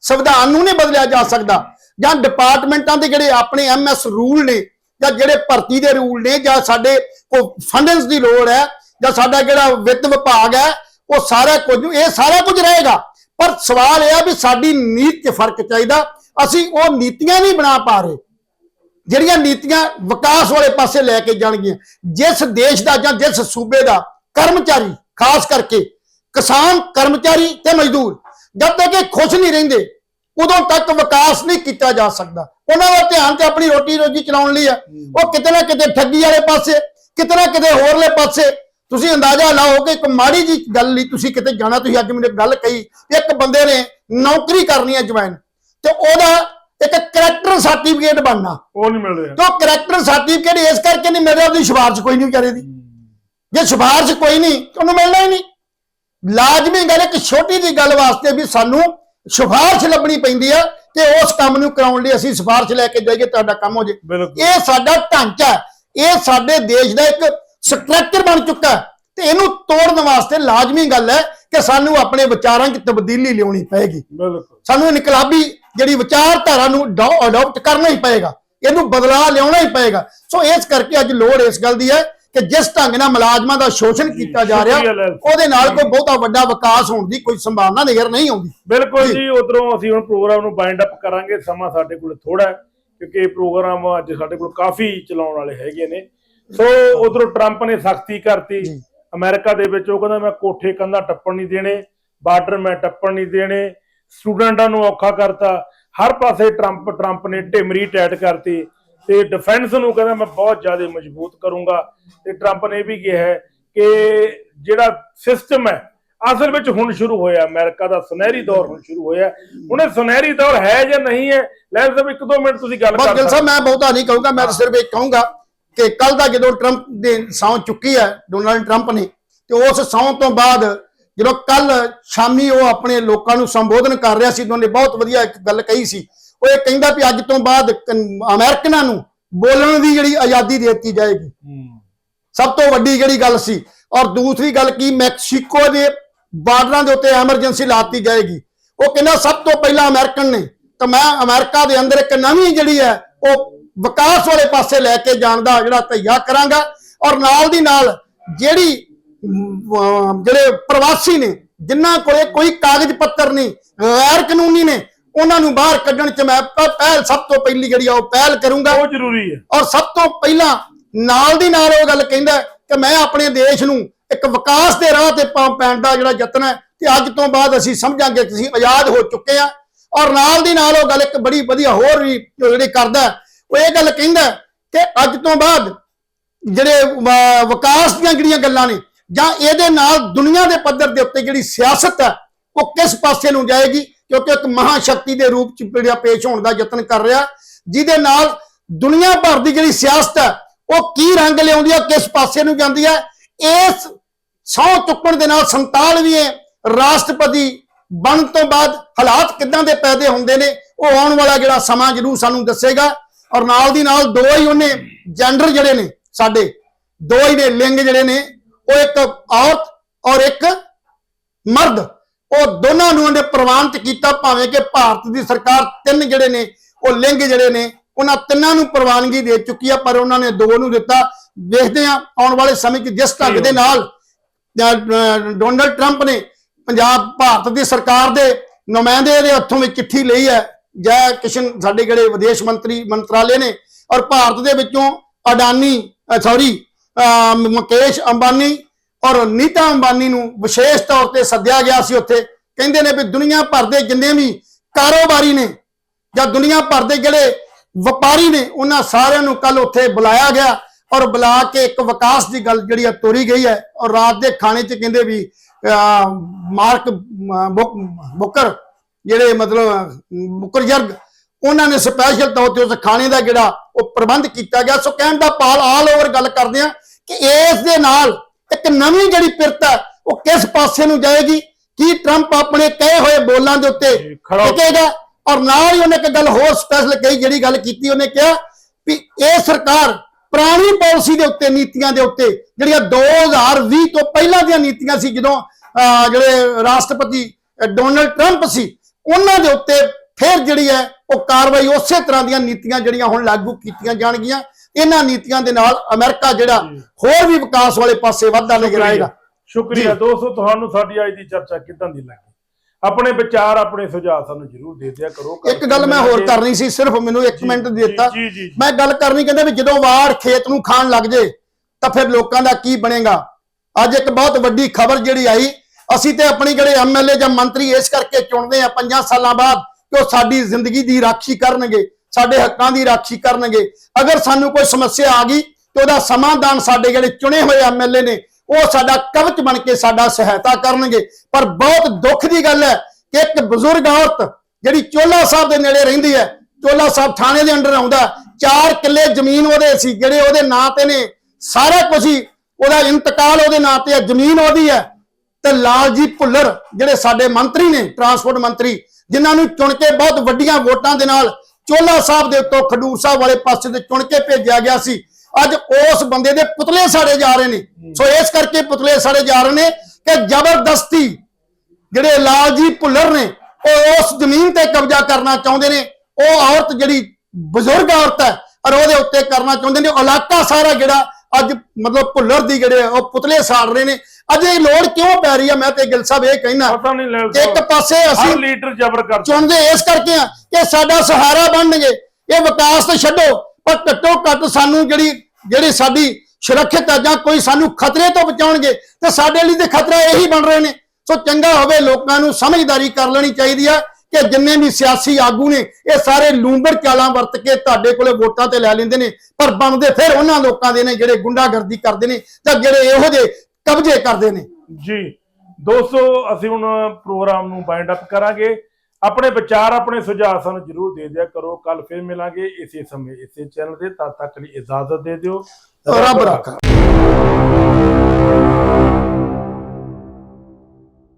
ਸੰਵਿਧਾਨ ਨੂੰ ਨਹੀਂ ਬਦਲਿਆ ਜਾ ਸਕਦਾ। ਜਾਂ ਡਿਪਾਰਟਮੈਂਟਾਂ ਦੇ ਜਿਹੜੇ ਆਪਣੇ ਐਮਐਸ ਰੂਲ ਨੇ ਜਾਂ ਜਿਹੜੇ ਭਰਤੀ ਦੇ ਰੂਲ ਨੇ ਜਾਂ ਸਾਡੇ ਕੋ ਫੰਡਸ ਦੀ ਲੋੜ ਹੈ ਜਾਂ ਸਾਡਾ ਜਿਹੜਾ ਵਿੱਤ ਵਿਭਾਗ ਹੈ ਉਹ ਸਾਰਾ ਕੁਝ, ਇਹ ਸਾਰਾ ਕੁਝ ਰਹੇਗਾ। ਪਰ ਸਵਾਲ ਇਹ ਆ ਵੀ ਸਾਡੀ ਨੀਤ 'ਚ ਫ਼ਰਕ ਚਾਹੀਦਾ। ਅਸੀਂ ਉਹ ਨੀਤੀਆਂ ਨਹੀਂ ਬਣਾ ਪਾ ਰਹੇ। ਜਿਹੜੀਆਂ ਨੀਤੀਆਂ ਵਿਕਾਸ ਵਾਲੇ ਪਾਸੇ ਲੈ ਕੇ ਜਾਣਗੀਆਂ। ਜਿਸ ਦੇਸ਼ ਦਾ ਜਾਂ ਜਿਸ ਸੂਬੇ ਦਾ ਕਰਮਚਾਰੀ, ਖਾਸ ਕਰਕੇ ਕਿਸਾਨ, ਕਰਮਚਾਰੀ ਤੇ ਮਜ਼ਦੂਰ, ਜਦ ਤੱਕ ਇਹ ਖੁਸ਼ ਨਹੀਂ ਰਹਿੰਦੇ, ਉਦੋਂ ਤੱਕ ਵਿਕਾਸ ਨਹੀਂ ਕੀਤਾ ਜਾ ਸਕਦਾ। ਉਹਨਾਂ ਦਾ ਧਿਆਨ ਤੇ ਆਪਣੀ ਰੋਟੀ ਰੋਜੀ ਚਲਾਉਣ ਲਈ ਆ। ਉਹ ਕਿਤੇ ਨਾ ਕਿਤੇ ਠੱਗੀ ਵਾਲੇ ਪਾਸੇ, ਕਿਤੇ ਨਾ ਕਿਤੇ ਹੋਰਲੇ ਪਾਸੇ ਤੁਸੀਂ ਅੰਦਾਜ਼ਾ ਲਾਓ ਕਿ ਇੱਕ ਮਾੜੀ ਜੀ ਗੱਲ ਲਈ ਤੁਸੀਂ ਕਿਤੇ ਜਾਣਾ ਤੁਸੀਂ ਅੱਜ ਮੈਨੂੰ ਇੱਕ ਗੱਲ ਕਹੀ ਇੱਕ ਬੰਦੇ ਨੇ ਨੌਕਰੀ ਕਰਨੀ ਹੈ ਜਵਾਨ ਤੇ ਉਹਦਾ ਇੱਕ ਕਰੈਕਟਰ ਸਰਟੀਫਿਕੇਟ ਬਣਨਾ। ਉਹ ਨਹੀਂ ਮਿਲ ਰਿਹਾ ਤੇ ਕਰੈਕਟਰ ਸਰਟੀਫਿਕੇਟ ਇਸ ਕਰਕੇ ਨਹੀਂ ਮਿਲ ਰਿਹਾ ਉਹਦੀ ਸਿਫਾਰਿਸ਼ ਕੋਈ ਨਹੀਂ ਵਿਚਾਰੇ ਦੀ। ਜੇ ਸਿਫਾਰਿਸ਼ ਕੋਈ ਨਹੀਂ ਤਾਂ ਉਹਨੂੰ ਮਿਲਣਾ ਹੀ ਨਹੀਂ। ਲਾਜ਼ਮੀ ਗੱਲ ਹੈ ਕਿ ਛੋਟੀ ਜੀ ਗੱਲ ਵਾਸਤੇ ਵੀ ਸਾਨੂੰ ਸਿਫਾਰਿਸ਼ ਲੱਭਣੀ ਪੈਂਦੀ ਆ ਕਿ ਉਸ ਕੰਮ ਨੂੰ ਕਰਾਉਣ ਲਈ ਅਸੀਂ ਸਿਫਾਰਿਸ਼ ਲੈ ਕੇ ਜਾਈਏ ਤੁਹਾਡਾ ਕੰਮ ਹੋ ਜੇ। ਇਹ ਸਾਡਾ ਢਾਂਚਾ। ਇਹ ਸਾਡੇ ਦੇਸ਼ ਦਾ ਇੱਕ ਸਟਰਕਚਰ ਬਣ ਚੁੱਕਾ ਤੇ ਇਹਨੂੰ ਤੋੜਨ ਵਾਸਤੇ ਲਾਜ਼ਮੀ ਗੱਲ ਹੈ ਕਿ ਸਾਨੂੰ ਆਪਣੇ ਵਿਚਾਰਾਂ 'ਚ ਤਬਦੀਲੀ ਲਿਆਉਣੀ ਪਏਗੀ। ਬਿਲਕੁਲ। ਸਾਨੂੰ ਇਨਕਲਾਬੀ ਜਿਹੜੀ ਵਿਚਾਰਧਾਰਾ ਨੂੰ ਅਡਾਪਟ ਕਰਨਾ ਹੀ ਪਏਗਾ। ਇਹਨੂੰ ਬਦਲਾਅ ਲਿਆਉਣਾ ਹੀ ਪਏਗਾ। ਸੋ ਇਸ ਕਰਕੇ ਅੱਜ ਲੋੜ ਇਸ ਗੱਲ ਦੀ ਹੈ ਕਿ ਜਿਸ ਢੰਗ ਨਾਲ ਮੁਲਾਜ਼ਮਾਂ ਦਾ ਸ਼ੋਸ਼ਣ ਕੀਤਾ ਜਾ ਰਿਹਾ। ਉਹਦੇ ਨਾਲ ਕੋਈ ਬਹੁਤਾ ਵੱਡਾ ਵਿਕਾਸ ਹੋਣ ਦੀ ਕੋਈ ਸੰਭਾਵਨਾ ਨਜ਼ਰ ਨਹੀਂ ਆਉਂਦੀ। ਬਿਲਕੁਲ ਜੀ। ਜੀ ਉਧਰੋਂ ਅਸੀਂ ਹੁਣ ਪ੍ਰੋਗਰਾਮ ਨੂੰ ਬਾਈਂਡ ਅਪ ਕਰਾਂਗੇ। ਸਮਾਂ ਸਾਡੇ ਕੋਲ ਥੋੜਾ ਹੈ ਕਿਉਂਕਿ ਇਹ ਪ੍ਰੋਗਰਾਮ ਅੱਜ ਸਾਡੇ ਕੋਲ ਕਾਫੀ ਚਲਾਉਣ ਵਾਲੇ ਹੈਗੇ ਨੇ। ਸੋ ਉਧਰੋਂ ਟਰੰਪ ਨੇ ਸਖਤੀ ਕਰਤੀ। ਅਮਰੀਕਾ ਦੇ ਵਿੱਚ ਉਹ ਕਹਿੰਦਾ ਮੈਂ ਕੋਠੇ ਕੰਧਾਂ ਟੱਪਣ ਨਹੀਂ ਦੇਣੇ ਬਾਰਡਰ ਮੈਂ ਟੱਪਣ ਨਹੀਂ ਦੇਣੇ। ਸਟੂਡੈਂਟਾਂ ਨੂੰ ਔਖਾ ਕਰਤਾ। ਹਰ ਪਾਸੇ ਟਰੰਪ ਟਰੰਪ ਨੇ ਢਿਮਰੀ ਟੈਟ ਕਰਤੀ ਤੇ ਡਿਫੈਂਸ ਨੂੰ ਕਹਿੰਦਾ ਮੈਂ ਬਹੁਤ ਜ਼ਿਆਦਾ ਮਜ਼ਬੂਤ ਕਰੂੰਗਾ। ਤੇ ਟਰੰਪ ਨੇ ਵੀ ਕਿਹਾ ਹੈ ਕਿ ਜਿਹੜਾ ਸਿਸਟਮ ਹੈ ਅਸਲ ਵਿੱਚ ਹੁਣ ਸ਼ੁਰੂ ਹੋਇਆ। ਅਮਰੀਕਾ ਦਾ ਸੁਨਹਿਰੀ ਦੌਰ ਹੁਣ ਸ਼ੁਰੂ ਹੋਇਆ। ਹੁਣ ਇਹ ਸੁਨਹਿਰੀ ਦੌਰ ਹੈ ਜਾਂ ਨਹੀਂ ਹੈ ਲੈ ਸਾਹਿਬ ਇੱਕ ਦੋ ਮਿੰਟ ਤੁਸੀਂ ਗੱਲ ਬਸ ਕਰ ਗਿਲ ਸਾਹਿਬ ਮੈਂ ਬਹੁਤਾ ਨਹੀਂ ਕਹੂੰਗਾ ਮੈਂ ਤਾਂ ਸਿਰਫ ਇਹ ਕਹੂੰਗਾ ਕਿ ਕੱਲ ਦਾ ਜਦੋਂ ਟਰੰਪ ਦੇ ਸੌਂ ਚੁੱਕੀ ਹੈ ਡੋਨਾਲਡ ਟਰੰਪ ਨੇ ਤੇ ਉਸ ਸੌਂ ਤੋਂ ਬਾਅਦ ਜਦੋਂ ਕੱਲ ਸ਼ਾਮੀ ਉਹ ਆਪਣੇ ਲੋਕਾਂ ਨੂੰ ਸੰਬੋਧਨ ਕਰ ਰਿਹਾ ਸੀ ਉਹਨੇ ਬਹੁਤ ਵਧੀਆ ਇੱਕ ਗੱਲ ਕਹੀ ਸੀ। ਉਹ ਇਹ ਕਹਿੰਦਾ ਵੀ ਅੱਜ ਤੋਂ ਬਾਅਦ ਕਨ- ਅਮਰੀਕਨਾਂ ਨੂੰ ਬੋਲਣ ਦੀ ਜਿਹੜੀ ਆਜ਼ਾਦੀ ਦੇ ਦਿੱਤੀ ਜਾਏਗੀ। ਸਭ ਤੋਂ ਵੱਡੀ ਜਿਹੜੀ ਗੱਲ ਸੀ। ਔਰ ਦੂਸਰੀ ਗੱਲ ਕੀ ਮੈਕਸੀਕੋ ਦੇ ਬਾਰਡਰਾਂ ਦੇ ਉੱਤੇ ਐਮਰਜੈਂਸੀ ਲਾਤੀ ਜਾਏਗੀ। ਉਹ ਕਹਿੰਦਾ ਸਭ ਤੋਂ ਪਹਿਲਾਂ ਅਮਰੀਕਨ ਨੇ ਤਾਂ ਮੈਂ ਅਮਰੀਕਾ ਦੇ ਅੰਦਰ ਇੱਕ ਨਵੀਂ ਜਿਹੜੀ ਹੈ ਉਹ ਵਿਕਾਸ ਵਾਲੇ ਪਾਸੇ ਲੈ ਕੇ ਜਾਣ ਦਾ ਜਿਹੜਾ ਤਈਆ ਕਰਾਂਗਾ ਔਰ ਨਾਲ ਦੀ ਨਾਲ ਜਿਹੜੀ ਜਿਹੜੇ ਪ੍ਰਵਾਸੀ ਨੇ ਜਿਨ੍ਹਾਂ ਕੋਲੇ ਕੋਈ ਕਾਗਜ਼ ਪੱਤਰ ਨਹੀਂ ਗੈਰ ਕਾਨੂੰਨੀ ਨੇ ਉਹਨਾਂ ਨੂੰ ਬਾਹਰ ਕੱਢਣ ਚ ਮੈਂ ਪਹਿਲ ਸਭ ਤੋਂ ਪਹਿਲੀ ਜਿਹੜੀ ਆ ਉਹ ਪਹਿਲ ਕਰੂੰਗਾ। ਬਹੁਤ ਜ਼ਰੂਰੀ ਹੈ। ਔਰ ਸਭ ਤੋਂ ਪਹਿਲਾਂ ਨਾਲ ਦੀ ਨਾਲ ਉਹ ਗੱਲ ਕਹਿੰਦਾ ਕਿ ਮੈਂ ਆਪਣੇ ਦੇਸ਼ ਨੂੰ ਇੱਕ ਵਿਕਾਸ ਦੇ ਰਾਹ ਤੇ ਪਾ- ਪੈਣ ਦਾ ਜਿਹੜਾ ਯਤਨ ਹੈ ਤੇ ਅੱਜ ਤੋਂ ਬਾਅਦ ਅਸੀਂ ਸਮਝਾਂਗੇ ਕਿ ਅਸੀਂ ਆਜ਼ਾਦ ਹੋ ਚੁੱਕੇ ਆ ਔਰ ਨਾਲ ਦੀ ਨਾਲ ਉਹ ਗੱਲ ਇੱਕ ਬੜੀ ਵਧੀਆ ਹੋਰ ਵੀ ਜਿਹੜੀ ਕਰਦਾ ਉਹ ਇਹ ਗੱਲ ਕਹਿੰਦਾ ਕਿ ਅੱਜ ਤੋਂ ਬਾਅਦ ਜਿਹੜੇ ਵਿਕਾਸ ਦੀਆਂ ਜਿਹੜੀਆਂ ਗੱਲਾਂ ਨੇ, ਜਾਂ ਇਹਦੇ ਨਾਲ ਦੁਨੀਆ ਦੇ ਪੱਧਰ ਦੇ ਉੱਤੇ ਜਿਹੜੀ ਸਿਆਸਤ ਹੈ, ਉਹ ਕਿਸ ਪਾਸੇ ਨੂੰ ਜਾਏਗੀ? ਕਿਉਂਕਿ ਇੱਕ ਮਹਾਸ਼ਕਤੀ ਦੇ ਰੂਪ ਚ ਜਿਹੜਾ ਪੇਸ਼ ਹੋਣ ਦਾ ਯਤਨ ਕਰ ਰਿਹਾ, ਜਿਹਦੇ ਨਾਲ ਦੁਨੀਆ ਭਰ ਦੀ ਜਿਹੜੀ ਸਿਆਸਤ ਹੈ, ਉਹ ਕੀ ਰੰਗ ਲਿਆਉਂਦੀ ਹੈ, ਕਿਸ ਪਾਸੇ ਨੂੰ ਜਾਂਦੀ ਹੈ, ਇਸ ਸਹੁੰ ਚੁੱਕਣ ਦੇ ਨਾਲ 47ਵੇਂ ਰਾਸ਼ਟਰਪਤੀ ਬਣਨ ਤੋਂ ਬਾਅਦ ਹਾਲਾਤ ਕਿੱਦਾਂ ਦੇ ਪੈਦੇ ਹੁੰਦੇ ਨੇ, ਉਹ ਆਉਣ ਵਾਲਾ ਜਿਹੜਾ ਸਮਾਂ ਜ਼ਰੂਰ ਸਾਨੂੰ ਦੱਸੇਗਾ। ਔਰ ਨਾਲ ਦੀ ਨਾਲ ਦੋ ਹੀ ਉਹਨੇ ਜੈਂਡਰ ਜਿਹੜੇ ਨੇ ਸਾਡੇ, ਦੋ ਹੀ ਨੇ ਲਿੰਗ ਜਿਹੜੇ ਨੇ, ਉਹ ਇੱਕ ਔਰਤ ਔਰ ਇੱਕ ਮਰਦ। ਉਹ ਦੋਨਾਂ ਨੂੰ ਉਹਨੇ ਪ੍ਰਵਾਨਿਤ ਕੀਤਾ ਭਾਵੇਂ ਕਿ ਭਾਰਤ ਦੀ ਸਰਕਾਰ ਤਿੰਨ ਜਿਹੜੇ ਨੇ, ਉਹ ਲਿੰਗ ਜਿਹੜੇ ਨੇ, ਉਹਨਾਂ ਤਿੰਨਾਂ ਨੂੰ ਪ੍ਰਵਾਨਗੀ ਦੇ ਚੁੱਕੀ ਆ, ਪਰ ਉਹਨਾਂ ਨੇ ਦੋ ਨੂੰ ਦਿੱਤਾ। ਦੇਖਦੇ ਆ ਆਉਣ ਵਾਲੇ ਸਮੇਂ 'ਚ ਜਿਸ ਢੰਗ ਦੇ ਨਾਲ ਡੋਨਲਡ ਟਰੰਪ ਨੇ ਪੰਜਾਬ, ਭਾਰਤ ਦੀ ਸਰਕਾਰ ਦੇ ਨੁਮਾਇੰਦੇ ਦੇ ਹੱਥੋਂ ਵਿੱਚ ਚਿੱਠੀ ਲਈ ਹੈ। ਜੈ ਕਿਸ਼ਨ ਸਾਡੇ ਜਿਹੜੇ ਵਿਦੇਸ਼ ਮੰਤਰੀ ਮੰਤਰਾਲੇ ਨੇ ਔਰ ਭਾਰਤ ਦੇ ਵਿੱਚੋਂ ਅਡਾਨੀ ਸੌਰੀ ਮੁਕੇਸ਼ ਅੰਬਾਨੀ ਔਰ ਨੀਤਾ ਅੰਬਾਨੀ ਨੂੰ ਵਿਸ਼ੇਸ਼ ਤੌਰ ਤੇ ਸੱਦਿਆ ਗਿਆ ਸੀ ਉੱਥੇ। ਕਹਿੰਦੇ ਨੇ ਵੀ ਦੁਨੀਆ ਭਰ ਦੇ ਜਿੰਨੇ ਵੀ ਕਾਰੋਬਾਰੀ ਨੇ ਜਾਂ ਦੁਨੀਆ ਭਰ ਦੇ ਜਿਹੜੇ ਵਪਾਰੀ ਨੇ ਉਹਨਾਂ ਸਾਰਿਆਂ ਨੂੰ ਕੱਲ ਉੱਥੇ ਬੁਲਾਇਆ ਗਿਆ ਔਰ ਬੁਲਾ ਕੇ ਇੱਕ ਵਿਕਾਸ ਦੀ ਗੱਲ ਜਿਹੜੀ ਆ ਤੋਰੀ ਗਈ ਹੈ। ਔਰ ਰਾਤ ਦੇ ਖਾਣੇ 'ਚ ਕਹਿੰਦੇ ਵੀ ਅਹ, ਮਾਰਕ ਅਹ, ਬੁਕ- ਬੁਕਰ ਜਿਹੜੇ ਮਤਲਬ ਮੁਕਰਜਰਗ ਉਹਨਾਂ ਨੇ ਸਪੈਸ਼ਲ ਤੌਰ ਤੇ ਉਸ ਖਾਣੇ ਦਾ ਜਿਹੜਾ ਉਹ ਪ੍ਰਬੰਧ ਕੀਤਾ ਗਿਆ। ਸੋ ਕਹਿਣ ਦਾ ਭਾਵ ਆਲ ਓਵਰ ਗੱਲ ਕਰਦੇ ਆ ਕਿ ਇਸ ਦੇ ਨਾਲ ਇੱਕ ਨਵੀਂ ਜਿਹੜੀ ਪਿਰਤ ਹੈ ਉਹ ਕਿਸ ਪਾਸੇ ਨੂੰ ਜਾਏਗੀ? ਕੀ ਟਰੰਪ ਆਪਣੇ ਕਹੇ ਹੋਏ ਬੋਲਾਂ ਦੇ ਉੱਤੇ ਟਿਕੇਗਾ? ਔਰ ਨਾਲ ਹੀ ਉਹਨੇ ਇੱਕ ਗੱਲ ਹੋਰ ਸਪੈਸ਼ਲ ਕਹੀ ਜਿਹੜੀ ਗੱਲ ਕੀਤੀ ਉਹਨੇ ਕਿਹਾ ਵੀ ਇਹ ਸਰਕਾਰ ਪੁਰਾਣੀ ਪਾਲਿਸੀ ਦੇ ਉੱਤੇ ਨੀਤੀਆਂ ਦੇ ਉੱਤੇ ਜਿਹੜੀਆਂ 2020 ਤੋਂ ਪਹਿਲਾਂ ਦੀਆਂ ਨੀਤੀਆਂ ਸੀ ਜਦੋਂ ਜਿਹੜੇ ਰਾਸ਼ਟਰਪਤੀ ਡੋਨਲਡ ਟਰੰਪ ਸੀ ਉਹਨਾਂ ਦੇ ਉੱਤੇ ਫਿਰ ਜਿਹੜੀ ਹੈ ਉਹ ਕਾਰਵਾਈ ਉਸੇ ਤਰ੍ਹਾਂ ਦੀਆਂ ਨੀਤੀਆਂ ਜਿਹੜੀਆਂ ਹੁਣ ਲਾਗੂ ਕੀਤੀਆਂ ਜਾਣਗੀਆਂ। ਇਹਨਾਂ ਨੀਤੀਆਂ ਦੇ ਨਾਲ ਅਮਰੀਕਾ ਜਿਹੜਾ ਹੋਰ ਵੀ ਵਿਕਾਸ ਵਾਲੇ ਪਾਸੇ ਵੱਧਦਾ ਨਜ਼ਰ ਆਏਗਾ। ਸ਼ੁਕਰੀਆ। ਦੋਸਤੋ ਤੁਹਾਨੂੰ ਸਾਡੀ ਅੱਜ ਦੀ ਚਰਚਾ ਕਿਦਾਂ ਦੀ ਲੱਗੀ? ਆਪਣੇ ਵਿਚਾਰ ਆਪਣੇ ਸੁਝਾਅ ਸਾਨੂੰ ਜਰੂਰ ਦੇ ਦਿਆ ਕਰੋ। ਇੱਕ ਗੱਲ ਮੈਂ ਹੋਰ ਕਰਨੀ ਸੀ ਸਿਰਫ ਮੈਨੂੰ 1 ਜੀ, ਮਿੰਟ ਜੀ, ਦਿੱਤਾ। ਮੈਂ ਗੱਲ ਕਰਨੀ ਕਹਿੰਦੇ ਵੀ ਜਦੋਂ ਵਾਰ ਖੇਤ ਨੂੰ ਖਾਣ ਲੱਗ ਜੇ ਤਾਂ ਫਿਰ ਲੋਕਾਂ ਦਾ ਕੀ ਬਣੇਗਾ? ਅੱਜ ਇੱਕ ਬਹੁਤ ਵੱਡੀ ਖਬਰ ਜਿਹੜੀ ਆਈ ਅਸੀਂ ਤੇ ਆਪਣੀ ਜਿਹੜੇ ਐਮਐਲਏ ਜਾਂ ਮੰਤਰੀ ਇਸ ਕਰਕੇ ਚੁਣਦੇ ਆ ਪੰਜਾਂ ਸਾਲਾਂ ਬਾਅਦ ਕਿ ਉਹ ਸਾਡੀ ਜ਼ਿੰਦਗੀ ਦੀ ਰਾਖੀ ਕਰਨਗੇ, ਸਾਡੇ ਹੱਕਾਂ ਦੀ ਰਾਖੀ ਕਰਨਗੇ। ਅਗਰ ਸਾਨੂੰ ਕੋਈ ਸਮੱਸਿਆ ਆ ਗਈ ਤੇ ਉਹਦਾ ਸਮਾਧਾਨ ਸਾਡੇ ਜਿਹੜੇ ਚੁਣੇ ਹੋਏ ਐਮਐਲਏ ਨੇ, ਉਹ ਸਾਡਾ ਕਵਚ ਬਣ ਕੇ ਸਾਡਾ ਸਹਾਇਤਾ ਕਰਨਗੇ। ਪਰ ਬਹੁਤ ਦੁੱਖ ਦੀ ਗੱਲ ਹੈ ਕਿ ਇੱਕ ਬਜ਼ੁਰਗ ਔਰਤ ਜਿਹੜੀ ਚੋਲਾ ਸਾਹਿਬ ਦੇ ਨੇੜੇ ਰਹਿੰਦੀ ਹੈ ਚੋਲਾ ਸਾਹਿਬ ਥਾਣੇ ਦੇ ਅੰਡਰ ਆਉਂਦਾ ਚਾਰ ਕਿੱਲੇ ਜ਼ਮੀਨ ਉਹਦੇ ਸੀ, ਜਿਹੜੇ ਉਹਦੇ ਨਾਂ ਤੇ ਨੇ, ਸਾਰਾ ਕੁਝ ਹੀ ਉਹਦਾ ਇੰਤਕਾਲ ਉਹਦੇ ਨਾਂ ਤੇ ਹੈ, ਜ਼ਮੀਨ ਉਹਦੀ ਹੈ। ਤੇ ਲਾਲਜੀ ਭੁੱਲਰ ਜਿਹੜੇ ਸਾਡੇ ਮੰਤਰੀ ਨੇ ਟਰਾਂਸਪੋਰਟ ਮੰਤਰੀ ਜਿਨ੍ਹਾਂ ਨੂੰ ਚੁਣ ਕੇ ਬਹੁਤ ਵੱਡੀਆਂ ਵੋਟਾਂ ਦੇ ਨਾਲ ਚੋਲਾ ਸਾਹਿਬ ਦੇ ਉੱਤੋਂ ਖਡੂਰ ਸਾਹਿਬ ਵਾਲੇ ਪਾਸੇ ਤੇ ਚੁਣ ਕੇ ਭੇਜਿਆ ਗਿਆ ਸੀ। ਅੱਜ ਉਸ ਬੰਦੇ ਦੇ ਪੁਤਲੇ ਸਾੜੇ ਜਾ ਰਹੇ ਨੇ। ਸੋ ਇਸ ਕਰਕੇ ਪੁਤਲੇ ਸਾੜੇ ਜਾ ਰਹੇ ਨੇ ਕਿ ਜ਼ਬਰਦਸਤੀ ਜਿਹੜੇ ਲਾਲਜੀ ਭੁੱਲਰ ਨੇ ਉਹ ਉਸ ਜ਼ਮੀਨ ਤੇ ਕਬਜ਼ਾ ਕਰਨਾ ਚਾਹੁੰਦੇ ਨੇ। ਉਹ ਔਰਤ ਜਿਹੜੀ ਬਜ਼ੁਰਗ ਔਰਤ ਹੈ ਔਰ ਉਹਦੇ ਉੱਤੇ ਕਰਨਾ ਚਾਹੁੰਦੇ ਨੇ। ਇਲਾਕਾ ਸਾਰਾ ਜਿਹੜਾ ਅੱਜ ਮਤਲਬ ਭੁੱਲਰ ਦੀ ਜਿਹੜੇ ਉਹ ਪੁਤਲੇ ਸਾੜ ਰਹੇ ਨੇ। ਅੱਜ ਇਹ ਲੋੜ ਕਿਉਂ ਪੈ ਰਹੀ ਹੈ ਮੈਂ ਤੇ ਗਿਲ ਸਾਹਿਬ ਇਹ ਕਹਿਣਾ ਪਤਾ ਨਹੀਂ ਲੈ ਇੱਕ ਪਾਸੇ ਅਸੀਂ ਲੀਡਰ ਜ਼ਬਰ ਕਰਦਾ। ਚੁਣਦੇ ਇਸ ਕਰਕੇ ਆ ਕਿ ਸਾਡਾ ਸਹਾਰਾ ਬਣਨਗੇ। ਇਹ ਵਿਕਾਸ ਤੇ ਛੱਡੋ ਪਰ ਘੱਟੋ ਘੱਟ ਸਾਨੂੰ ਜਿਹੜੀ ਜਿਹੜੀ ਸਾਡੀ ਸੁਰੱਖਿਅਤ ਜਾਂ ਕੋਈ ਸਾਨੂੰ ਖਤਰੇ ਤੋਂ ਬਚਾਉਣਗੇ ਤੇ ਸਾਡੇ ਲਈ ਤੇ ਖਤਰਾ ਇਹੀ ਬਣ ਰਹੇ ਨੇ। ਸੋ ਚੰਗਾ ਹੋਵੇ ਲੋਕਾਂ ਨੂੰ ਸਮਝਦਾਰੀ ਕਰ ਲੈਣੀ ਚਾਹੀਦੀ ਆ ਕਿ ਜਿੰਨੇ ਵੀ ਸਿਆਸੀ ਆਗੂ ਨੇ ਇਹ ਸਾਰੇ ਲੂੰਬੜ ਚਾਲਾਂ ਵਰਤ ਕੇ ਤੁਹਾਡੇ ਕੋਲੇ ਵੋਟਾਂ ਤੇ ਲੈ ਲੈਂਦੇ ਨੇ ਪਰ ਬਣਦੇ ਫਿਰ ਉਹਨਾਂ ਲੋਕਾਂ ਦੇ ਨੇ ਜਿਹੜੇ ਗੁੰਡਾਗਰਦੀ ਕਰਦੇ ਨੇ ਜਾਂ ਜਿਹੜੇ ਇਹੋ ਜਿਹੇ ਕਬਜ਼ੇ ਕਰਦੇ ਨੇ। ਜੀ ਦੋਸਤੋ ਅਸੀਂ ਹੁਣ ਪ੍ਰੋਗਰਾਮ ਨੂੰ ਬਾਈਂਡ ਅਪ ਕਰਾਂਗੇ। ਆਪਣੇ ਵਿਚਾਰ ਆਪਣੇ ਸੁਝਾਅ ਸਾਨੂੰ ਜਰੂਰ ਦੇ ਦਿਆ ਕਰੋ। ਕੱਲ ਫਿਰ ਮਿਲਾਂਗੇ ਇਸੇ ਸਮੇਂ ਇਸੇ ਚੈਨਲ ਤੇ। ਤਦ ਤੱਕ ਲਈ ਇਜਾਜ਼ਤ ਦੇ ਦਿਓ। ਰੱਬ ਰੱਖਾ।